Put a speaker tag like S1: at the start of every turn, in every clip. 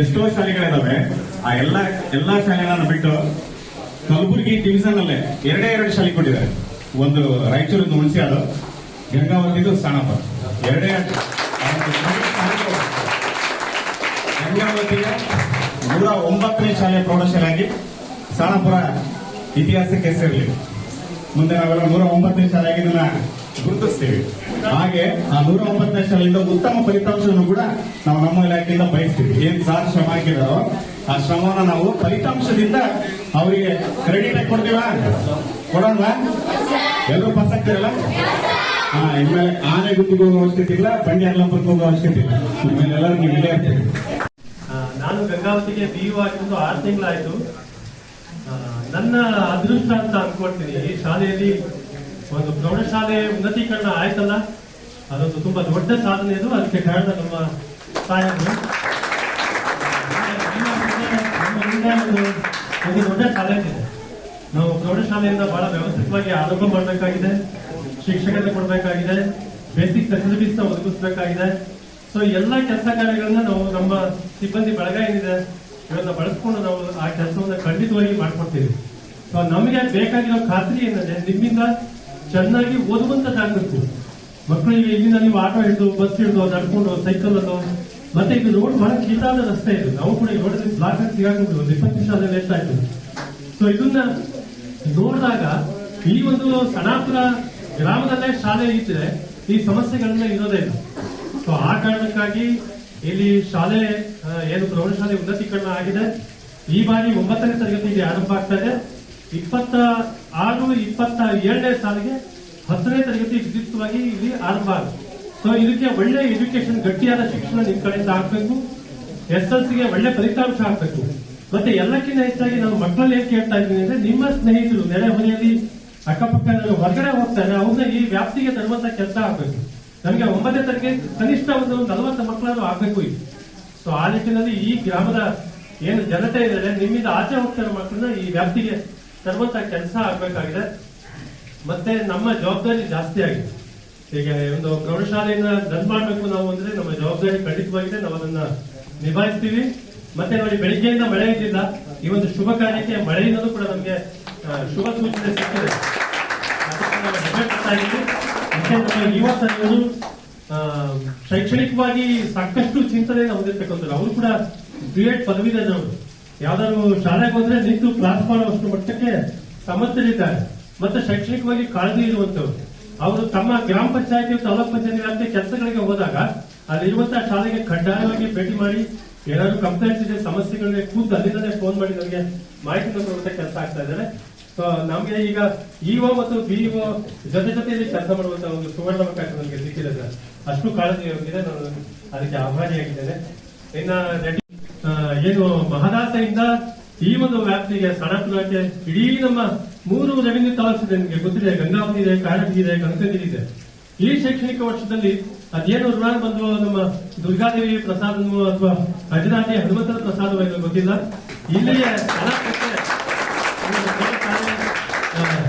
S1: ಎಷ್ಟೋ ಶಾಲೆಗಳಿದಾವೆ, ಆ ಎಲ್ಲ, ಎಲ್ಲಾ ಶಾಲೆಗಳನ್ನ ಬಿಟ್ಟು ಕಲಬುರಗಿ ಡಿವಿಷನ್ ಅಲ್ಲೇ ಎರಡೇ ಎರಡು ಶಾಲೆ ಕೊಟ್ಟಿದ್ದಾರೆ. ಒಂದು ರಾಯಚೂರು ಹುಣಸಿಯಾಡು ಗಂಗಾವತಿದು ಸಾಣಪ್ಪ. ಎರಡೇ. ಗಂಗಾವತಿಯ ನೂರ ಒಂಬತ್ತನೇ ಶಾಲೆ ಪ್ರೌಢಶಾಲೆಯಾಗಿ ಸಾಣಪುರ ಇತಿಹಾಸಕ್ಕೆ ಸೇರಲಿ. ಮುಂದೆ ನಾವೆಲ್ಲ ನೂರ ಒಂಬತ್ತನೇ ಶಾಲೆಯಾಗಿ ಇದನ್ನ ಗುರುತಿಸ್ತೀವಿ. ಹಾಗೆ ಆ ನೂರ ಒಂಬತ್ತನೇ ಶಾಲೆಯಿಂದ ಉತ್ತಮ ಫಲಿತಾಂಶವನ್ನು ಕೂಡ ನಾವು ನಮ್ಮ ಇಲಾಖೆಯಿಂದ ಬಯಸ್ತೀವಿ. ಏನ್ ಸಾರ್ ಶ್ರಮ ಹಾಕಿದಾರೋ ಆ ಶ್ರಮವನ್ನು ನಾವು ಫಲಿತಾಂಶದಿಂದ ಅವರಿಗೆ ಕ್ರೆಡಿಟ್ ಆಗಿ ಕೊಡ್ತೀವ ಕೊಡೋಣ. ಎಲ್ಲರೂ ಪಾಸ್ ಆಗ್ತೀರಲ್ಲ? ಹಾ, ಇನ್ಮೇಲೆ ಆನೆ ಗುತ್ತಿಗೆ ಹೋಗೋ ಅವಶ್ಯಕತೆ ಇಲ್ಲ, ಬಂಡಿ ಅಲ್ಲಂಪಕ್ಕೆ ಹೋಗೋ ಅವಶ್ಯಕತೆ ಇಲ್ಲ. ಇನ್ಮೇಲೆ ಎಲ್ಲರೂ ನೀವು ಇಲ್ಲೇ ಇರ್ತೀರಿ.
S2: ನಾನು ಗಂಗಾವತಿಗೆ ಬಿ ಯು ಆಗಿದ್ದು ಆರು ತಿಂಗಳಾಯ್ತು. ನನ್ನ ಅದೃಷ್ಟ ಅಂತ ಅನ್ಕೊಳ್ತೀನಿ. ಈ ಶಾಲೆಯಲ್ಲಿ ಒಂದು ಪ್ರೌಢಶಾಲೆ ಉನ್ನತೀಕರಣ ಆಯ್ತಲ್ಲ? ಅದೊಂದು ತುಂಬಾ ದೊಡ್ಡ ಸಾಧನೆ ಇದು. ಅದಕ್ಕೆ ಕಾರಣ ನಮ್ಮ ಒಂದು ಒಂದು ದೊಡ್ಡ ಚಾಲೆಂಜ್ ಇದೆ. ನಾವು ಪ್ರೌಢಶಾಲೆಯಿಂದ ಬಹಳ ವ್ಯವಸ್ಥಿತವಾಗಿ ಆರಂಭ ಮಾಡಬೇಕಾಗಿದೆ. ಶಿಕ್ಷಕತೆ ಕೊಡಬೇಕಾಗಿದೆ. ಬೇಸಿಕ್ ಫೆಸಿಲಿಟೀಸ್ನ ಒದಗಿಸಬೇಕಾಗಿದೆ ಸೊ ಎಲ್ಲ ಕೆಲಸ ಕಾರ್ಯಗಳನ್ನ ನಾವು ನಮ್ಮ ಸಿಬ್ಬಂದಿ ಬಳಗ ಏನಿದೆ ಇವನ್ನ ಬಳಸ್ಕೊಂಡು ನಾವು ಆ ಕೆಲಸವನ್ನ ಖಂಡಿತವಾಗಿ ಮಾಡ್ಕೊಡ್ತೀವಿ. ಸೊ ನಮಗೆ ಬೇಕಾಗಿರೋ ಖಾತ್ರಿ ಏನಂದ್ರೆ ನಿಮ್ಮಿಂದ ಚೆನ್ನಾಗಿ ಓದುವಂತದ್ದಾಗಬೇಕು ಮಕ್ಕಳಿಗೆ ಇಲ್ಲಿಂದ ನೀವು ಆಟೋ ಹಿಡಿದು ಬಸ್ ಹಿಡಿದು ನಡ್ಕೊಂಡು ಸೈಕಲ್ ಅನ್ನು ಮತ್ತೆ ಇದು ರೋಡ್ ಬಹಳ ಕೀಟಾದ ರಸ್ತೆ ಇದು. ನಾವು ಕೂಡ ಈ ರೋಡ್ ಬ್ಲಾಕ್ ಆಗಿ ಸಿಗಾಕೊಂಡು ಇಪ್ಪತ್ತು ನಿಮಿಷ ಅದೇ ಆಯ್ತು? ಸೊ ಇದನ್ನ ನೋಡಿದಾಗ ಈ ಒಂದು ಸಣಾಪುರ ಗ್ರಾಮದಲ್ಲೇ ಶಾಲೆ ಇದ್ರೆ ಈ ಸಮಸ್ಯೆಗಳನ್ನ ಇರೋದೇ ಇಲ್ಲ. ಸೊ ಆ ಕಾರಣಕ್ಕಾಗಿ ಇಲ್ಲಿ ಶಾಲೆ ಏನು ಪ್ರೌಢಶಾಲೆ ಉನ್ನತೀಕರಣ ಆಗಿದೆ. ಈ ಬಾರಿ ಒಂಬತ್ತನೇ ತರಗತಿಗೆ ಆರಂಭ ಆಗ್ತಾ ಇದೆ ಇಪ್ಪತ್ತ ಆರು, ಇಪ್ಪತ್ತ ಏಳನೇ ಸಾಲಿಗೆ ಹತ್ತನೇ ತರಗತಿ ವಿದ್ಯುತ್ವಾಗಿ ಇಲ್ಲಿ ಆರಂಭ ಆಗುತ್ತೆ. ಸೊ ಇದಕ್ಕೆ ಒಳ್ಳೆ ಎಜುಕೇಶನ್ ಗಟ್ಟಿಯಾದ ಶಿಕ್ಷಣ ನಿಮ್ಮ ಕಡೆಯಿಂದ ಆಗ್ಬೇಕು. ಎಸ್ ಎಲ್ ಸಿಗೆ ಒಳ್ಳೆ ಫಲಿತಾಂಶ ಆಗ್ಬೇಕು. ಮತ್ತೆ ಎಲ್ಲಕ್ಕಿಂತ ಹೆಚ್ಚಾಗಿ ನಾವು ಮಕ್ಕಳಲ್ಲಿ ಏನ್ ಕೇಳ್ತಾ ಇದ್ದೀನಿ ಅಂದ್ರೆ, ನಿಮ್ಮ ಸ್ನೇಹಿತರು ನೆರೆ ಮನೆಯಲ್ಲಿ ಅಕ್ಕಪಕ್ಕ ಹೊರಗಡೆ ಹೋಗ್ತಾರೆ, ಅವ್ರನ್ನ ಈ ವ್ಯಾಪ್ತಿಗೆ ತರುವಂತ ಕೆಲಸ ಆಗ್ಬೇಕು. ನಮಗೆ ಒಂಬತ್ತನೇ ತರಗತಿ ಕನಿಷ್ಠ ಒಂದು ನಲವತ್ತು ಮಕ್ಕಳನ್ನು ಆಗಬೇಕು ಇದು ಸೊ ಆ ನಿಟ್ಟಿನಲ್ಲಿ ಈ ಗ್ರಾಮದ ಏನು ಜನತೆ ಇದ್ದಾರೆ, ನಿಮ್ಮಿಂದ ಆಚೆ ಹೋಗ್ತಾರೆ ಮಕ್ಕಳನ್ನ ಈ ವ್ಯಾಪ್ತಿಗೆ ತರುವಂತಹ ಕೆಲಸ ಆಗಬೇಕಾಗಿದೆ. ಮತ್ತೆ ನಮ್ಮ ಜವಾಬ್ದಾರಿ ಜಾಸ್ತಿ ಆಗಿದೆ. ಈಗ ಒಂದು ಪ್ರೌಢಶಾಲೆಯನ್ನ ದನ್ ಮಾಡಬೇಕು ನಾವು ಅಂದ್ರೆ ನಮ್ಮ ಜವಾಬ್ದಾರಿ ಖಂಡಿತವಾಗಿದೆ. ನಾವು ಅದನ್ನ ನಿಭಾಯಿಸ್ತೀವಿ. ಮತ್ತೆ ನೋಡಿ, ಬೆಳಿಗ್ಗೆಯಿಂದ ಮಳೆ ಇದ್ದಿಲ್ಲ. ಈ ಒಂದು ಶುಭ ಕಾರ್ಯಕ್ಕೆ ಮಳೆಯಿಂದಲೂ ಕೂಡ ನಮಗೆ ಶುಭ ಸೂಚನೆ ಸಿಕ್ಕಿದೆ ಆ, ಶೈಕ್ಷಣಿಕವಾಗಿ ಸಾಕಷ್ಟು ಚಿಂತನೆಯನ್ನು ಹೊಂದಿರ್ತಕ್ಕಂಥವ್ರು ಅವರು ಕೂಡ ಬಿ ಎಡ್ ಅವರು ಯಾವ್ದಾದ್ರು ಶಾಲೆಗೆ ಹೋದ್ರೆ ನಿಂತು ಕ್ಲಾಸ್ ಮಾಡುವಷ್ಟು ಮಟ್ಟಕ್ಕೆ ಸಮರ್ಥರಿದ್ದಾರೆ. ಮತ್ತೆ ಶೈಕ್ಷಣಿಕವಾಗಿ ಕಾಳಜಿ ಇರುವಂತವ್ರು. ಅವರು ತಮ್ಮ ಗ್ರಾಮ ಪಂಚಾಯತಿ ತಾಲೂಕ್ ಪಂಚಾಯತಿ ವ್ಯಾಪ್ತಿಯ ಕೆಲಸಗಳಿಗೆ ಹೋದಾಗ ಅಲ್ಲಿರುವಂತಹ ಶಾಲೆಗೆ ಕಡ್ಡಾಯವಾಗಿ ಭೇಟಿ ಮಾಡಿ ಏನಾದ್ರು ಕಂಪ್ಲೇಂಟ್ಸ್ ಇದೆ ಸಮಸ್ಯೆಗಳಿಗೆ ಕೂತು ಅಲ್ಲಿಂದಲೇ ಫೋನ್ ಮಾಡಿ ನನಗೆ ಮಾಹಿತಿ ಕೊಡುವಂತ ಕೆಲಸ ಆಗ್ತಾ ಇದ್ದಾರೆ. ನಮಗೆ ಈಗ ಇಒ ಮತ್ತು ಬಿಇಒ ಜೊತೆ ಜೊತೆಯಲ್ಲಿ ಕೆಲಸ ಮಾಡುವಂತ ಒಂದು ಸುವರ್ಣಾವಕಾಶ ನನಗೆ ಸಿಕ್ಕಿದೆ ಸರ್. ಅಷ್ಟು ಕಾಳಜಿ ಹೋಗಿದೆ ನಾನು ಅದಕ್ಕೆ ಆಭಾರಿಯಾಗಿದ್ದೇನೆ ಇನ್ನ ಏನು ಮಹದಾಸೆಯಿಂದ ಈ ಒಂದು ವ್ಯಾಪ್ತಿಗೆ ಸಣಪುರಕ್ಕೆ ಇಡೀ ನಮ್ಮ ಮೂರು ರೆವಿನ್ಯೂ ತಾಲೂಕ್ಸ್ ನಿಮಗೆ ಗೊತ್ತಿದೆ, ಗಂಗಾವತಿ ಇದೆ ಕಾರಟಗಿ ಇದೆ, ಕನಕಗಿರಿ ಇದೆ. ಈ ಶೈಕ್ಷಣಿಕ ವರ್ಷದಲ್ಲಿ ಅದೇನು ಋಣ ಬಂದು ನಮ್ಮ ದುರ್ಗಾದೇವಿ ಪ್ರಸಾದ ಅಥವಾ ಅಜನಾಟಿ ಹನುಮಂತರ ಪ್ರಸಾದವೋ ಗೊತ್ತಿಲ್ಲ. ಇಲ್ಲಿಯ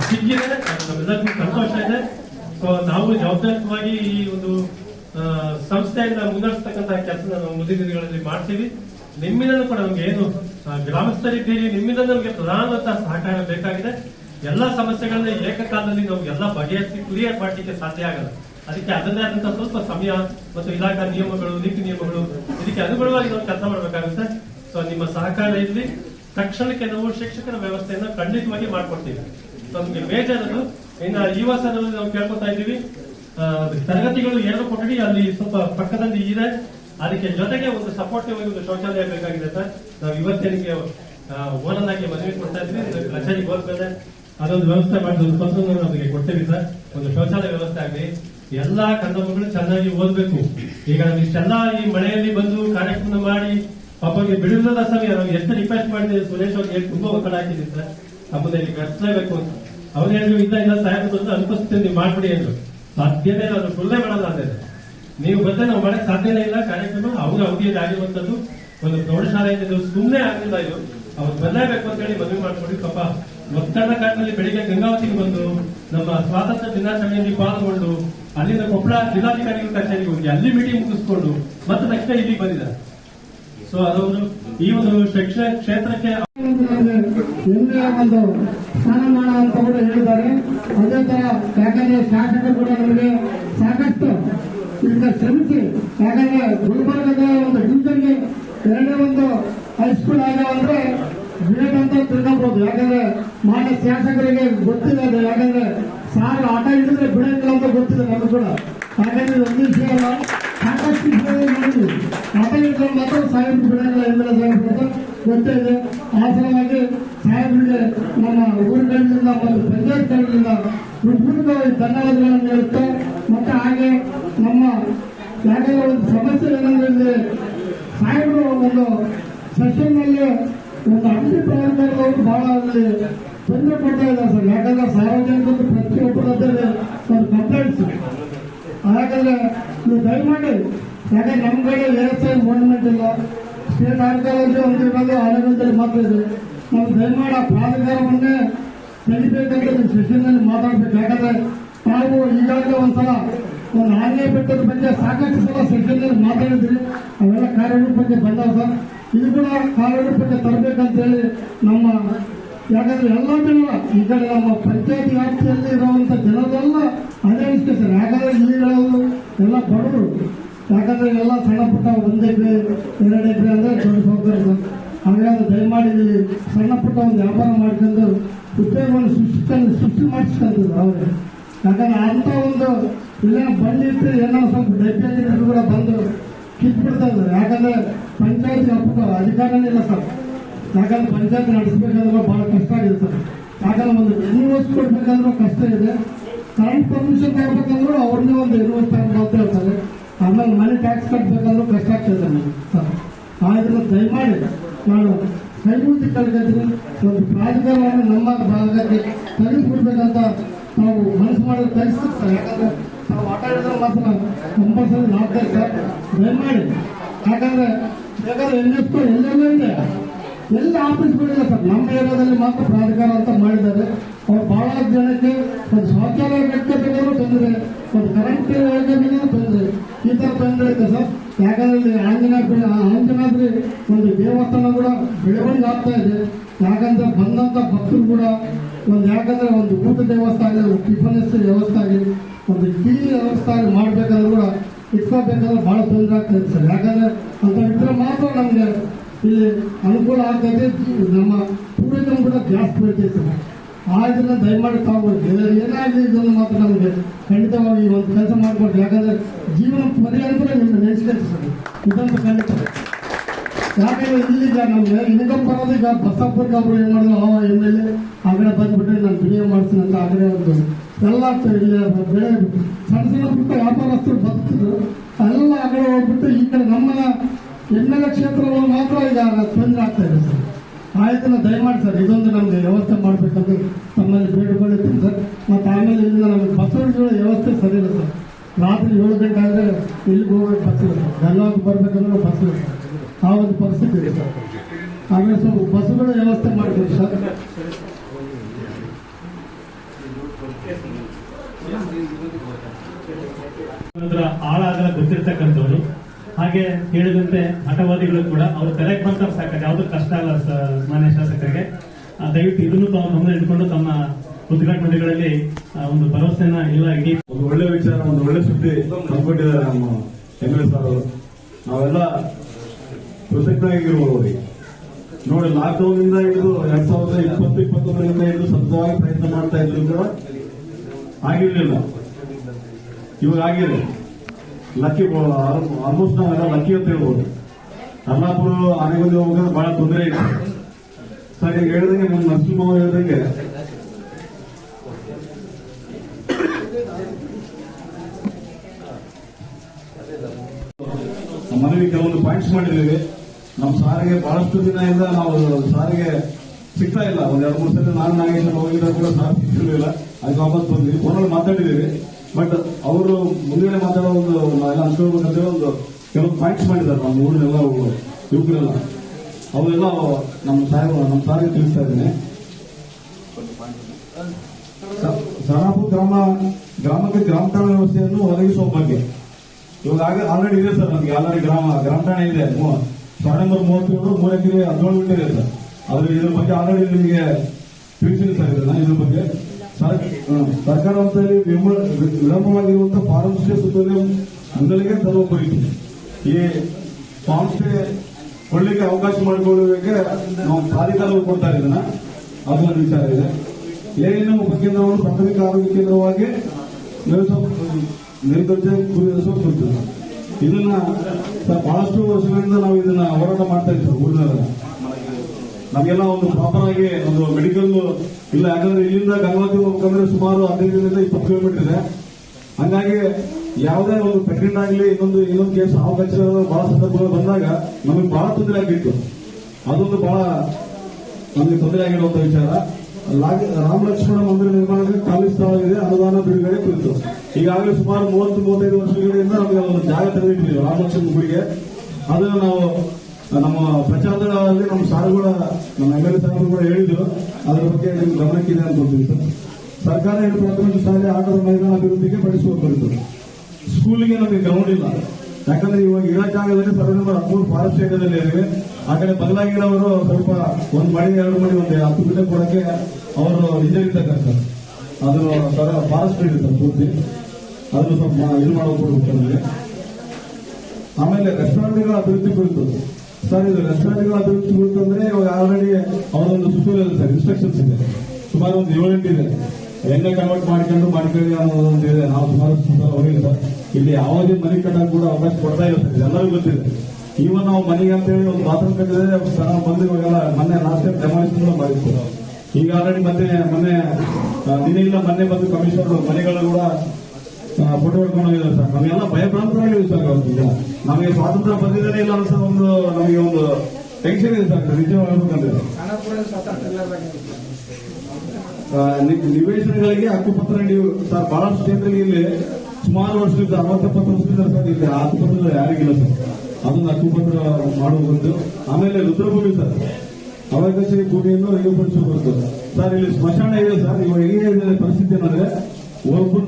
S2: ಸಿಕ್ಕಿದೆ ನಮ್ಮೆಲ್ಲರಿಗೂ ಸಂತೋಷ ಇದೆ ಸೊ ನಾವು ಜವಾಬ್ದಾರಿತವಾಗಿ ಈ ಒಂದು ಸಂಸ್ಥೆಯಿಂದ ಮುನ್ನಡೆಸ್ತಕ್ಕಂತಹ ಕೆಲಸ ನಾವು ಮುಂದಿನ ದಿನಗಳಲ್ಲಿ ಮಾಡ್ತೀವಿ. ನಿಮ್ಮಿಂದಲೂ ಕೂಡ ನಮ್ಗೆ ಏನು ಗ್ರಾಮಸ್ಥರಿದ್ದೀರಿ ನಿಮ್ಮಿಂದ ನಮಗೆ ಪ್ರಧಾನವಂತಹ ಸಹಕಾರ ಬೇಕಾಗಿದೆ. ಎಲ್ಲ ಸಮಸ್ಯೆಗಳನ್ನ ಏಕಕಾಲದಲ್ಲಿ ನಾವು ಎಲ್ಲ ಬಗೆಹರಿಸಿ ಕ್ಲಿಯರ್ ಮಾಡಲಿಕ್ಕೆ ಸಾಧ್ಯ ಆಗಲ್ಲ. ಅದಕ್ಕೆ ಅದನ್ನೇ ಆದಂತಹ ಸ್ವಲ್ಪ ಸಮಯ ಮತ್ತು ಇಲಾಖಾ ನಿಯಮಗಳು, ನೀತಿ ನಿಯಮಗಳು, ಇದಕ್ಕೆ ಅನುಗುಣವಾಗಿ ನಾವು ಕೆಲಸ ಮಾಡಬೇಕಾಗುತ್ತೆ. ಸೊ ನಿಮ್ಮ ಸಹಕಾರ ಇರಲಿ. ತಕ್ಷಣಕ್ಕೆ ನಾವು ಶಿಕ್ಷಕರ ವ್ಯವಸ್ಥೆಯನ್ನು ಖಂಡಿತವಾಗಿ ಮಾಡ್ಕೊಡ್ತೀವಿ. ನಮ್ಗೆ ಬೇಜಾರದು ಇನ್ನ ಈ ಸದನದಲ್ಲಿ ನಾವು ಕೇಳ್ಕೊತಾ ಇದ್ದೀವಿ. ತರಗತಿಗಳು ಎರಡು ಕೊಠಡಿ ಅಲ್ಲಿ ಸ್ವಲ್ಪ ಪಕ್ಕದಲ್ಲಿ ಇದೆ. ಅದಕ್ಕೆ ಜೊತೆಗೆ ಒಂದು ಸಪೋರ್ಟಿವ್ ಆಗಿ ಒಂದು ಶೌಚಾಲಯ ಬೇಕಾಗಿದೆ ಸರ್. ನಾವು ಇವತ್ತೇನಿಗೆ ಓನರ್ ಆಗಿ ಮನವಿ ಕೊಡ್ತಾ ಇದ್ವಿ ಕಚೇರಿ ಹೋಗ್ತದೆ ಅದೊಂದು ವ್ಯವಸ್ಥೆ ಮಾಡಿ ಒಂದು ನಮಗೆ ಕೊಡ್ತೀವಿ ಸರ್. ಒಂದು ಶೌಚಾಲಯ ವ್ಯವಸ್ಥೆ ಆಗಲಿ. ಎಲ್ಲಾ ಕನ್ನಡಗಳು ಚೆನ್ನಾಗಿ ಓದ್ಬೇಕು. ಈಗ ನಾವು ಇಷ್ಟೆಲ್ಲ ಈ ಮಳೆಯಲ್ಲಿ ಬಂದು ಕಾರ್ಯಕ್ರಮ ಮಾಡಿ ಪಾಪಗೆ ಬಿಡುಗದ ಸಮಯ ನಾವು ಎಷ್ಟು ರಿಕ್ವೆಸ್ಟ್ ಮಾಡಿದ್ರೆ ಸುರೇಶ್ ಅವ್ರಿಗೆ ತುಂಬಾ ಒತ್ತಡ ಹಾಕಿದ್ದೀವಿ ಸರ್. ನಮ್ಮನ್ನ ಕಟ್ಟಲೇಬೇಕು ಅಂತ. ಅವ್ರು ಹೇಳಿದ್ರು, ಇಲ್ಲ ಇಲ್ಲ ಸಾಹೇಬ್ ಬಂದು ಅನುಪಸ್ಥಿತಿ, ನೀವು ಮಾಡ್ಬಿಡಿ ಅಂದ್ರು. ಸಾಧ್ಯನೇ ಇಲ್ಲ, ಅದು ಸುಳ್ಳೇ ಮಾಡಲ್ಲ ಅಂದೆ. ನೀವು ಬಂದ್ರೆ ನಾವು ಮಾಡಕ್ ಸಾಧ್ಯನೇ ಇಲ್ಲ, ಕಾರ್ಯಕ್ರಮ ಅವ್ರ ಅವಧಿಯಲ್ಲಿ ಆಗಿರುವಂತದ್ದು ಒಂದು ಪ್ರೌಢಶಾಲೆ ಇದು ಸುಮ್ಮನೆ ಆಗಿಲ್ಲ ಇದು. ಅವ್ರು ಬರಲೇಬೇಕು ಅಂತ ಹೇಳಿ ಮದುವೆ ಮಾಡ್ಕೊಂಡು, ಪಾಪ. ಒತ್ತಡ ಕಾಲದಲ್ಲಿ ಬೆಳಿಗ್ಗೆ ಗಂಗಾವತಿಗೆ ಬಂದು ನಮ್ಮ ಸ್ವಾತಂತ್ರ್ಯ ದಿನಾಚರಣೆಯಲ್ಲಿ ಪಾಲ್ಗೊಂಡು, ಅಲ್ಲಿಂದ ಕೊಪ್ಪಳ ಜಿಲ್ಲಾಧಿಕಾರಿಗಳ ಕಚೇರಿಗೆ ಹೋಗಿ, ಅಲ್ಲಿ ಮೀಟಿಂಗ್ ಮುಗಿಸ್ಕೊಂಡು, ಮತ್ತೆ ತಕ್ಷಣ ಇಲ್ಲಿಗೆ ಬಂದಿದ್ದಾರೆ. ಸೊ ಅದೊಂದು ಈ ಒಂದು ಕ್ಷೇತ್ರಕ್ಕೆ
S3: ಹೆಮ್ಮೆಯ ಒಂದು ಸ್ಥಾನಮಾನ ಅಂತ ಕೂಡ ಹೇಳಿದ್ದಾರೆ. ಅದೇ ತರ ಯಾಕಂದ್ರೆ ಶಾಸಕರು ಕೂಡ ನಮಗೆ ಸಾಕಷ್ಟು ಇದನ್ನ ಶ್ರಮಿಸಿ ಯಾಕಂದ್ರೆ ಗುಲ್ಬರ್ಗದ ಒಂದು ಡಿವಿಷನ್ಗೆ ಎರಡನೇ ಒಂದು ಹೈಸ್ಕೂಲ್ ಆಗ್ಯಾವ ಅಂದ್ರೆ ಗ್ರೇಟ್ ಅಂತ ತಿಳ್ಕೊಬಹುದು ಯಾಕಂದ್ರೆ ಮಾನ್ಯ ಶಾಸಕರಿಗೆ ಗೊತ್ತಿದೆ ಅದು. ಯಾಕಂದ್ರೆ ಸಾರು ಆಟ ಹಿಡಿದ್ರೆ ಬಿಡಂಗಿಲ್ಲ ಅಂತ ಗೊತ್ತಿದೆ ನಮ್ಗೆ ಕೂಡ. ಹಾಗಾಗಿ ಒಂದು ವಿಷಯ ಹಿಡಿದ್ರೆ ಮಾತ್ರ ಸಾಹೇಬ್ ಬಿಡಂಗಿಲ್ಲ ಎಂಬುದು ಸಾಹೇಬ್ರು ಗೊತ್ತೇ ಇದೆ ಆ ಸಲುವಾಗಿ ಸಾಹೇಬರಿಗೆ ನಮ್ಮ ಊರುಗಳಿಂದ ಮತ್ತು ಪಂಚಾಯತ್ಗಳಿಂದ ಹೃತ್ಪೂರ್ವಕವಾಗಿ ಧನ್ಯವಾದಗಳನ್ನು ಹೇಳುತ್ತೆ ಮತ್ತೆ ಹಾಗೆ ನಮ್ಮ ಯಾಕಂದ್ರೆ ಒಂದು ಸಮಸ್ಯೆ ಏನಂದ್ರೆ ಸಾಹೇಬರು ಒಂದು ಸೆಷನ್ನಲ್ಲಿ ಒಂದು ಅಂಗಡಿ ಪ್ರಾರಂಭದವರು ಬಹಳ ಅಲ್ಲಿ ತೊಂದರೆ ಕೊಡ್ತಾ ಇದ್ದಾರೆ ಸರ್ ಯಾಕಂದ್ರೆ ಸಾರ್ವಜನಿಕರು ಪ್ರತಿಯೊಬ್ಬರದ್ದೇ ಒಂದು ಕಂಪ್ಲೇಂಟ್ಸ್ ಯಾಕಂದ್ರೆ ನೀವು ದಯಮಾಡಿ ಯಾಕಂದ್ರೆ ನಮ್ಮ ಕಡೆ ವ್ಯವಸ್ಥೆ ಮೂವ್ಮೆಂಟ್ ಇಲ್ಲ. ಸ್ಟೇಟ್ ಆರ್ಕಾಲಜಿ ಒಂದು ಬಗ್ಗೆ ಆರೋಗ್ಯದಲ್ಲಿ ಮಾತ್ರ ಇದೆ. ನಾವು ದಯಮಾಡಿ ಆ ಪ್ರಾಧಿಕಾರವನ್ನೇ ತೆಗಿಬೇಕಂತ ನೀವು ಸೆಷನ್ನಲ್ಲಿ ಮಾತಾಡ್ಬೇಕು. ಯಾಕಂದ್ರೆ ನಾವು ಈಗಾಗಲೇ ಒಂದ್ಸಲ ಒಂದು ಆನ್ಲೈನ್ ಬೆಟ್ಟದ ಬಗ್ಗೆ ಸಾಕಷ್ಟು ಸಲ ಸೆಷನ್ನಲ್ಲಿ ಮಾತಾಡಿದ್ರಿ ಅವೆಲ್ಲ ಕಾರ್ಯರೂಪಕ್ಕೆ ಸರ್ ಇದು ಕೂಡ ಕಾರ್ಯರೂಪಕ್ಕೆ ತರಬೇಕಂತೇಳಿ ನಮ್ಮ ಯಾಕಂದ್ರೆ ಎಲ್ಲ ಜನ ಈಗ ನಮ್ಮ ಪಂಚಾಯತ್ ವ್ಯಾಪ್ತಿಯಲ್ಲಿ ಇರುವಂತ ಜನರೆಲ್ಲ ಇಷ್ಟ ಸರ್. ಯಾಕಂದ್ರೆ ಇಲ್ಲಿ ಹೇಳೋದು ಎಲ್ಲ ಬಡವರು. ಯಾಕಂದ್ರೆ ಎಲ್ಲ ಸಣ್ಣ ಪುಟ್ಟ ಒಂದು ಎಕರೆ ಎರಡು ಎಕರೆ ಅಂದ್ರೆ ದೊಡ್ಡ ಸೌಕರ್ಯ ಸರ್. ಹಾಗಾಗಿ ದಯಮಾಡಿ ಇಲ್ಲಿ ಸಣ್ಣ ಪುಟ್ಟ ಒಂದು ವ್ಯಾಪಾರ ಮಾಡ್ಕೊಂಡು ಉದ್ಯೋಗವನ್ನು ಸೃಷ್ಟಿ ಸೃಷ್ಟಿ ಮಾಡಿಸ್ಕೊಂತಿದ್ರು ಅವ್ರಿಗೆ ಯಾಕಂದ್ರೆ ಅಂತ ಒಂದು ಇಲ್ಲೇನೋ ಬಂದಿತ್ತು ಏನೋ ಸ್ವಲ್ಪ ಡೆಪ್ಯೂಟಿ ಕೂಡ ಬಂದು ಕಿತ್ಬಿಡ್ತಾ ಇದ್ದಾರೆ. ಯಾಕಂದ್ರೆ ಪಂಚಾಯತ್ ಅಧಿಕಾರನೇ ಇಲ್ಲ ಸರ್. ಯಾಕಂದ್ರೆ ಪಂಚಾಯತ್ ನಡೆಸಬೇಕಾದ್ರೆ ಬಹಳ ಕಷ್ಟ ಆಗಿದೆ ಸರ್. ಯಾಕಂದ್ರೆ ಒಂದು ಯೂನಿವರ್ಸ್ ಕೊಡ್ಬೇಕಾದ್ರೂ ಕಷ್ಟ ಇದೆ. ಕರೆಂಟ್ ಪರ್ಮಿಷನ್ ತಗೋಬೇಕಂದ್ರೂ ಅವ್ರನ್ನೇ ಒಂದು ಯೂನಿವರ್ಸ್ ತಗೊಂಡು ಹೇಳ್ತಾರೆ ಆಮೇಲೆ ಮನೆ ಟ್ಯಾಕ್ಸ್ ಕಟ್ಟಬೇಕಂದ್ರೂ ಕಷ್ಟ ಆಗ್ತದೆ ನಮಗೆ ಸರ್. ಆದ್ರಿಂದ ದಯಮಾಡಿ ನಾನು ಕೈಮೂರ್ತಿ ಕಳ್ಕೊತೀನಿ ಒಂದು ಪ್ರಾಧಿಕಾರವನ್ನು ನಮ್ಮ ಭಾಗಕ್ಕೆ ತೆಗೆದುಕೊಡ್ಬೇಕಂತ ನಾವು ಮನಸ್ಸು ಮಾಡೋದು ಕಲಿಸ್ತೀವಿ ಸರ್. ಯಾಕಂದ್ರೆ ನಾವು ಆಟ ಆಡಿದ್ರೆ ಮಾತ್ರ ಕಂಪಲ್ಸರಿ ಲಾಭದಾಯಕ ಸರ್ ದಯಮಾಡಿ. ಯಾಕಂದ್ರೆ ಯಾಕಂದ್ರೆ ಎನ್ ಎಲ್ಲೆಲ್ಲ ಇದೆ. ಎಲ್ಲ ಆಫೀಸ್ ಬಿಡಿಲ್ಲ ಸರ್, ನಮ್ಮ ಏರಿಯಾದಲ್ಲಿ ಮಾತ್ರ ಪ್ರಾಧಿಕಾರ ಅಂತ ಮಾಡಿದ್ದಾರೆ. ಅವ್ರು ಬಹಳ ಜನಕ್ಕೆ ಒಂದು ಶೌಚಾಲಯ ಕಟ್ಟಬೇಕಾದ್ರೂ ತೊಂದರೆ ಒಂದು ಕರೆಂಟ್ ಒಳಗೆ ತೊಂದರೆ ಈ ಥರ ತೊಂದರೆ ಇದೆ ಸರ್, ಯಾಕಂದ್ರೆ ಆಂಜನಾದ್ರಿ ಆಂಜನಾದ್ರಿ ಒಂದು ದೇವಸ್ಥಾನ ಕೂಡ ಬೆಳವಣಿಗೆ ಆಗ್ತಾ ಇದೆ. ಯಾಕಂದ್ರೆ ಬಂದಂತ ಭಕ್ತರು ಕೂಡ ಒಂದು ಯಾಕಂದ್ರೆ ಒಂದು ಊಟ ದೇವಸ್ಥಾನ ಆಗಲಿ, ಒಂದು ಟಿಫನ್ ವ್ಯವಸ್ಥೆ ಆಗಲಿ, ಒಂದು ಟೀ ವ್ಯವಸ್ಥೆ ಆಗಲಿ ಮಾಡಬೇಕಾದ್ರೂ ಕೂಡ ಇಟ್ಕೋಬೇಕಾದ್ರೆ ಭಾಳ ತೊಂದರೆ ಆಗ್ತಾ ಇದೆ ಸರ್. ಯಾಕಂದ್ರೆ ಅಂತ ಇದ್ರೆ ಮಾತ್ರ ನಮ್ಗೆ ಇಲ್ಲಿ ಅನುಕೂಲ ಆಗ್ತದೆ ನಮ್ಮ ಪೂರ್ವಜರು ಕೂಡ ಜಾಸ್ತಿ ಬರ್ತೈತೆ ಸರ್ ಆ ಇದನ್ನ ದಯಮಾಡಿ ತಾವು ಏನಾಗಲಿ ಇದನ್ನು ಮಾತ್ರ ನಮಗೆ ಖಂಡಿತವಾಗಿ ಒಂದು ಕೆಲಸ ಮಾಡಬಾರ್ದು ಯಾಕಂದ್ರೆ ಜೀವನ ಪರ್ಯಂತರ ನಿಮ್ಗೆ ನೆನೆಸ್ಕೊಂತ ಸರ್. ಇದಂತೂ ಖಂಡಿತ. ಯಾಕಂದ್ರೆ ಇಲ್ಲಿಗ ನಮಗೆ ಇನ್ಕಮ್ ಬರೋದು ಈಗ ಬಸಪ್ಪರ್ಗೆ ಅವರು ಏನು ಮಾಡಿದ್ರು ಅವ ಎಂ ಎಲ್ ಎ ಆ ಕಡೆ ಬಂದ್ಬಿಟ್ರೆ ನಾನು ಬಿಡಿಯ ಮಾಡ್ತೀನಿ ಅಂತ ಆ ಕಡೆ ಒಂದು ಎಲ್ಲ ಇಲ್ಲಿ ಬೆಳೆ ಸಣ್ಣ ಸಣ್ಣ ಪುಟ್ಟ ವ್ಯಾಪಾರಸ್ಥರು ಬದುಕಿದ್ರು ಎಲ್ಲ ಆ ಕಡೆ ಹೋಗ್ಬಿಟ್ಟು ಈ ಕಡೆ ನಮ್ಮ ಎಂ ಎಲ್ ಎ ಕ್ಷೇತ್ರಗಳು ಮಾತ್ರ ಈಗ ತೊಂದರೆ ಆಗ್ತಾ ಇದೆ ಸರ್. ಆಯ್ತನ್ನ ದಯಮಾಡಿ ಸರ್, ಇದೊಂದು ನಮಗೆ ವ್ಯವಸ್ಥೆ ಮಾಡಬೇಕಂತ ತಮ್ಮಲ್ಲಿ ಬೇಡಿಕೊಳ್ಳುತ್ತೀನಿ ಸರ್. ಮತ್ತೆ ಆಮೇಲೆ ಇಲ್ಲಿಂದ ನಮಗೆ ಬಸ್ಸುಗಳ ವ್ಯವಸ್ಥೆ ಸರಿ ಇಲ್ಲ ಸರ್. ರಾತ್ರಿ ಏಳು ಗಂಟೆ ಆದ್ರೆ ಇಲ್ಲಿ ಹೋಗೋದು ಬಸ್ ಇಲ್ಲ ಸರ್. ಗಲ್ಲೋಗಿ ಬರ್ಬೇಕಂದ್ರೆ ಬಸ್ ಇಲ್ಲ ಸರ್. ಆ ಒಂದು ಪರಿಸ್ಥಿತಿ ಇದೆ ಸರ್. ಆಮೇಲೆ ಸ್ವಲ್ಪ ಬಸ್ಸುಗಳ ವ್ಯವಸ್ಥೆ ಮಾಡ್ತೀವಿ ಸರ್.
S2: ಆಳಾಗಲ್ಲ ಗೊತ್ತಿರ್ತಕ್ಕಂಥವ್ರು ಹಾಗೆ ಹೇಳಿದಂತೆ ಹಠವಾದಿಗಳು ಕೂಡ ಅವರು ತೆರೆಗೆ ಬಂತಾರೆ ಸಾಕು ಯಾವುದು ಕಷ್ಟ ಅಲ್ಲ ಮಾನ್ಯ ಶಾಸಕರಿಗೆ. ದಯವಿಟ್ಟು ಇದನ್ನು ತಾವು ಗಮನ ಇಟ್ಕೊಂಡು ತಮ್ಮ ಉದ್ಘಾಟನೆಗಳಲ್ಲಿ ಒಂದು ಭರವಸೆನ ಇಲ್ಲ ಇಡೀ
S4: ಒಂದು ಒಳ್ಳೆ ವಿಚಾರ, ಒಂದು ಒಳ್ಳೆ ಸುದ್ದಿ ತಂದ್ಕೊಟ್ಟಿದ್ದಾರೆ ನಮ್ಮ ಎಂ. ಎಲ್. ಸರ್. ಅವರು ನಾವೆಲ್ಲ ಕೃತಜ್ಞರಾಗಿರುವುದು ಅವರಿಗೆ ನೋಡಿ ಲಾಕ್ಡೌನ್ ಇಂದ ಹಿಡಿದು ಎರಡ್ ಸಾವಿರದ ಇಪ್ಪತ್ತು, ಇಪ್ಪತ್ತೊಂದರಿಂದ ಹಿಡಿದು ಸತತವಾಗಿ ಪ್ರಯತ್ನ ಮಾಡ್ತಾ ಇದ್ರು ಕೂಡ ಆಗಿರ್ಲಿಲ್ಲ. ಇವಾಗ ಆಗಿದೆ ಲಕ್ಕಿ ಆಲ್ಮೋಸ್ಟ್ ನಾವೆಲ್ಲ ಲಕ್ಕಿ ಅಂತ ಹೇಳ್ಬೋದು. ಅಲ್ಲಾಪುರ ಆನೆಗೊಂದು ಹೋಗೋದು ಬಹಳ ತೊಂದರೆ ಇದೆ. ಸರ್ ಈಗ ಹೇಳಿದಂಗೆ ನಮ್ಮ ನರಸಿಂಹ ಹೇಳಿದಂಗೆ. ಮನವಿ ಕೆಲವೊಂದು ಪಾಯಿಂಟ್ಸ್ ಮಾಡಿದ್ದೀವಿ. ನಮ್ಮ ಸಾರಿಗೆ ಬಹಳಷ್ಟು ದಿನದಿಂದ ನಾವು ಸಾರಿಗೆ ಸಿಗ್ತಾ ಇಲ್ಲ. ಒಂದ್ ಎರಡು ಮೂರು ಸಲ ನಾನು ನಾಗೇಶ್ವರ ಹೋಗಿದ್ದಾಗ ಕೂಡ ಸಾರ್ ಸಿಗ್ತಿರ್ಲಿಲ್ಲ. ಅದಕ್ಕೆ ವಾಪಸ್ ಬಂದ್ವಿ. ಫೋನಲ್ಲಿ ಮಾತಾಡಿದ್ದೀವಿ. ಬಟ್ ಅವರು ಮುಂದಿನ ಮಾತಾಡೋ ಒಂದು ನಾವೆಲ್ಲ ಅನ್ಕೋಬೇಕಂತ ಒಂದು ಕೆಲವು ಪಾಯಿಂಟ್ಸ್ ಮಾಡಿದ್ದಾರೆ ನಮ್ಮ ಊರಿನೆಲ್ಲ ಯುವಕರೆಲ್ಲ. ಅವೆಲ್ಲ ನಮ್ಮ ಸಾಹೇಬ, ನಮ್ಮ ಸಾರಿಗೆ ತಿಳಿಸ್ತಾ ಇದ್ದೀನಿ ಸರಾಪು ಗ್ರಾಮ, ಗ್ರಾಮಕ್ಕೆ ಗ್ರಾಮ ಠಾಣೆ ವ್ಯವಸ್ಥೆಯನ್ನು ಒದಗಿಸುವ ಬಗ್ಗೆ. ಇವಾಗ ಆಲ್ರೆಡಿ ಇದೆ ಸರ್ ನಮ್ಗೆ ಆಲ್ರೆಡಿ ಗ್ರಾಮ ಗ್ರಾಮ ಠಾಣೆ ಇದೆ ಸಾವಿರ ನಂಬರ್ ಮೂವತ್ತೇಳು ಮೂರು ಹದಿನೇಳು ಗಂಟೆ ಇದೆ ಸರ್. ಆದ್ರೆ ಇದ್ರ ಬಗ್ಗೆ ಆಲ್ರೆಡಿ ನಿಮಗೆ ತಿಳಿಸಿದೆ ಸರ್ ಇದನ್ನ ಇದ್ರ ಬಗ್ಗೆ. ಸರ್ಕಾರ ವಿಮ- ವಿಳಂಬವಾಗಿರುವಂತಹ ಫಾರ್ಮ್ ಸ್ಟೇ ಸುತ್ತಲೂ ಮೊದಲಿಗೆ ತಲುಪಬೇಕು ಈ ಫಾರ್ಮ್ ಸ್ಟೇ ಕೊಡ್ಲಿಕ್ಕೆ ಅವಕಾಶ ಮಾಡಿಕೊಳ್ಳುವುದಕ್ಕೆ ನಾವು ಪ್ರಾಧಿಕಾರಗಳು ಕೊಡ್ತಾರೆ ಇದನ್ನ. ಒಂದು ವಿಚಾರ ಇದೆ. ಏನೇನು ಉಪಕೇಂದ್ರವನ್ನು ಪ್ರಾಥಮಿಕ ಆರೋಗ್ಯ ಕೇಂದ್ರವಾಗಿ ನಿರ್ದರ್ಜೆ ಕುರಿತು ಇದನ್ನ ಬಹಳಷ್ಟು ವರ್ಷಗಳಿಂದ ನಾವು ಇದನ್ನ ಹೋರಾಟ ಮಾಡ್ತಾ ಇದ್ದೀವಿ ಊರಿನಲ್ಲಿ ನಮಗೆಲ್ಲ ಒಂದು ಪ್ರಾಪರ್ ಆಗಿ ಒಂದು ಮೆಡಿಕಲ್ ಇಲ್ಲ, ಯಾಕಂದ್ರೆ ಇಲ್ಲಿಂದ ಗಂಗಾವತಿ ಹೋಗ್ಬೇಕಂದ್ರೆ ಸುಮಾರು ಹದಿನೈದರಿಂದ ಇಪ್ಪತ್ತು ಕಿಲೋಮೀಟರ್ ಇದೆ. ಹಂಗಾಗಿ ಯಾವುದೇ ಒಂದು ಪ್ರೆಗ್ನೆಂಟ್ ಆಗಲಿ, ಇನ್ನೊಂದು ಇನ್ನೊಂದು ಕೇಸ್ ಅವಕಾಶ ಬಹಳ ಸಂದರ್ಭಗಳು ಬಂದಾಗ ನಮಗೆ ಬಹಳ ತೊಂದರೆ ಆಗಿತ್ತು. ಅದೊಂದು ಬಹಳ ನಮಗೆ ತೊಂದರೆ ಆಗಿರುವಂತಹ ವಿಚಾರ. ರಾಮ ಲಕ್ಷ್ಮಣ ಮಂದಿರ ನಿರ್ಮಾಣಕ್ಕೆ ಖಾಲಿ ಸ್ಥಳವಿದೆ, ಅನುದಾನ ಬಿಡುಗಡೆ ಕುರಿತು. ಈಗಾಗಲೇ ಸುಮಾರು ಮೂವತ್ತು, ಮೂವತ್ತೈದು ವರ್ಷಗಳಿಂದ ನಮಗೆ ಒಂದು ಜಾಗ ತೆಗೆದಿಟ್ಟಿದ್ದೀವಿ ರಾಮಲಕ್ಷ್ಮಣ ಗುಡಿಗೆ. ಅದನ್ನು ನಾವು ನಮ್ಮ ಪ್ರಚಾರದಲ್ಲಿ ನಮ್ಮ ಸಾರುಗಳ, ನಮ್ಮ ಎಂ ಎಲ್ ಎ ಸಾರು ಕೂಡ ಹೇಳಿದ್ರು. ಅದರ ಬಗ್ಗೆ ನಿಮ್ಗೆ ಗಮನಕ್ಕಿದೆ ಅನ್ಕೊಳ್ತೀವಿ ಸರ್. ಸರ್ಕಾರ ಎರಡು ಶಾಲೆ ಆಟದ ಮೈದಾನ ಅಭಿವೃದ್ಧಿಗೆ ಪಡಿಸುವ ಕುರಿತು. ಸ್ಕೂಲಿಗೆ ನಮಗೆ ಗ್ರೌಂಡ್ ಇಲ್ಲ. ಯಾಕಂದ್ರೆ ಇವಾಗ ಇರೋ ಜಾಗದಲ್ಲಿ ಸರ್ವೆ ನಂಬರ್ ಹದಿಮೂರು ಫಾರೆಸ್ಟ್ ಏರಿಯಾದಲ್ಲಿ ಇವೆ ಆ ಕಡೆ ಬದಲಾಗಿರೋರು ಸ್ವಲ್ಪ ಒಂದು ಮಡಿ ಎರಡು ಮಡಿ ಒಂದು ಹತ್ತು ಬಿಟ್ಟೆ ಕೊಡಕ್ಕೆ ಅವರು ಹಿಂಜರಿತಕ್ಕಂಥ ಅದು ಫಾರೆಸ್ಟ್ ಇರುತ್ತೆ ಪೂರ್ತಿ. ಅದನ್ನು ಸ್ವಲ್ಪ ಇದು ಮಾಡೋಕೆ ಆಮೇಲೆ ರೆಸ್ಟೋರೆಂಟ್ಗಳ ಅಭಿವೃದ್ಧಿ ಕುರಿತು. ಸರ್, ಇದು ರೆಸ್ಟೋರೆಂಟ್ಗಳ ಅದು ಅಂದ್ರೆ ಇವಾಗ ಆಲ್ರೆಡಿ ಅವನೊಂದು ಸುತ್ತೂರು ಇದೆ ಸರ್ ಇನ್ಸ್ಟ್ರಕ್ಷನ್ಸ್ ಇದೆ. ಸುಮಾರು ಒಂದು ಏಳು ಎಂಟು ಇದೆ. ಹೆಂಗೆ ಕನ್ವರ್ಟ್ ಮಾಡ್ಕೊಂಡು ಮಾಡ್ಕೊಳ್ಳಿ ಅನ್ನೋದೊಂದು ಇದೆ. ನಾವು ಸುಮಾರು ಹೋಗಿಲ್ಲ ಸರ್. ಇಲ್ಲಿ ಯಾವುದೇ ಮನೆ ಕಟ್ಟಕ್ಕೆ ಕೂಡ ಅವಕಾಶ ಕೊಡ್ತಾ ಇಲ್ಲ ಸರ್. ಎಲ್ಲರಿಗೂ ಗೊತ್ತಿದೆ. ಈವನ್ ನಾವು ಮನೆಗೆ ಅಂತ ಹೇಳಿ ಒಂದು ಬಾತ್ರೂಮ್ ಕಟ್ಟಿದ್ರೆ ಚೆನ್ನಾಗಿ ಬಂದು ಇವಾಗೆಲ್ಲ ಮೊನ್ನೆ ಲಾಸ್ಟ್ ಟೈಮ್ ಡೆಮಾಲಿಷನ್ ಈಗ ಆಲ್ರೆಡಿ ಮತ್ತೆ ಮೊನ್ನೆ ದಿನ ಇಲ್ಲ, ಮೊನ್ನೆ ಬಂದು ಕಮಿಷನರ್ ಮನೆಗಳು ಕೂಡ ಹೊಡ್ಕೊಂಡು ಸರ್. ನಮಗೆಲ್ಲ ಭಯಭ್ರಾಂತರಾಗಿದ್ದೀವಿ ಸರ್ ಅವತ್ತಿಂದ ನಮಗೆ ಸ್ವಾತಂತ್ರ್ಯ ಬಂದಿದ್ದೇನೆ ಇಲ್ಲ ಅನ್ನೋ ಒಂದು ನಮಗೆ ಒಂದು ಟೆನ್ಷನ್ ಇದೆ ಸರ್. ನಿಜ ಹೇಳ್ಬೇಕಂದ್ರೆ. ನಿವೇಶನಗಳಿಗೆ ಹಕ್ಕುಪತ್ರ ನೀವು ಸರ್. ಬಹಳಷ್ಟು ಕ್ಷೇತ್ರಗಳಿಗೆ ಇಲ್ಲಿ ಸುಮಾರು ವರ್ಷದಿಂದ ಅರವತ್ತೆಪ್ಪತ್ತು ವರ್ಷದಿಂದ ಸರ್ ಇಲ್ಲಿ ಹಕ್ಕುಪತ್ರ ಯಾರಿಗಿಲ್ಲ ಸರ್. ಅದೊಂದು ಹಕ್ಕುಪತ್ರ ಮಾಡುವುದು ಆಮೇಲೆ ರುದ್ರಭೂಮಿ ಸರ್. ಅವಕಾಶ ಭೂಮಿಯನ್ನು ನಿಗದಿಪಡಿಸಬೇಕು ಸರ್, ಇಲ್ಲಿ ಸ್ಮಶಾನ ಇದೆ ಸರ್. ಇವಾಗ ಹೇಗಿದೆ ಪರಿಸ್ಥಿತಿ ಏನಂದ್ರೆ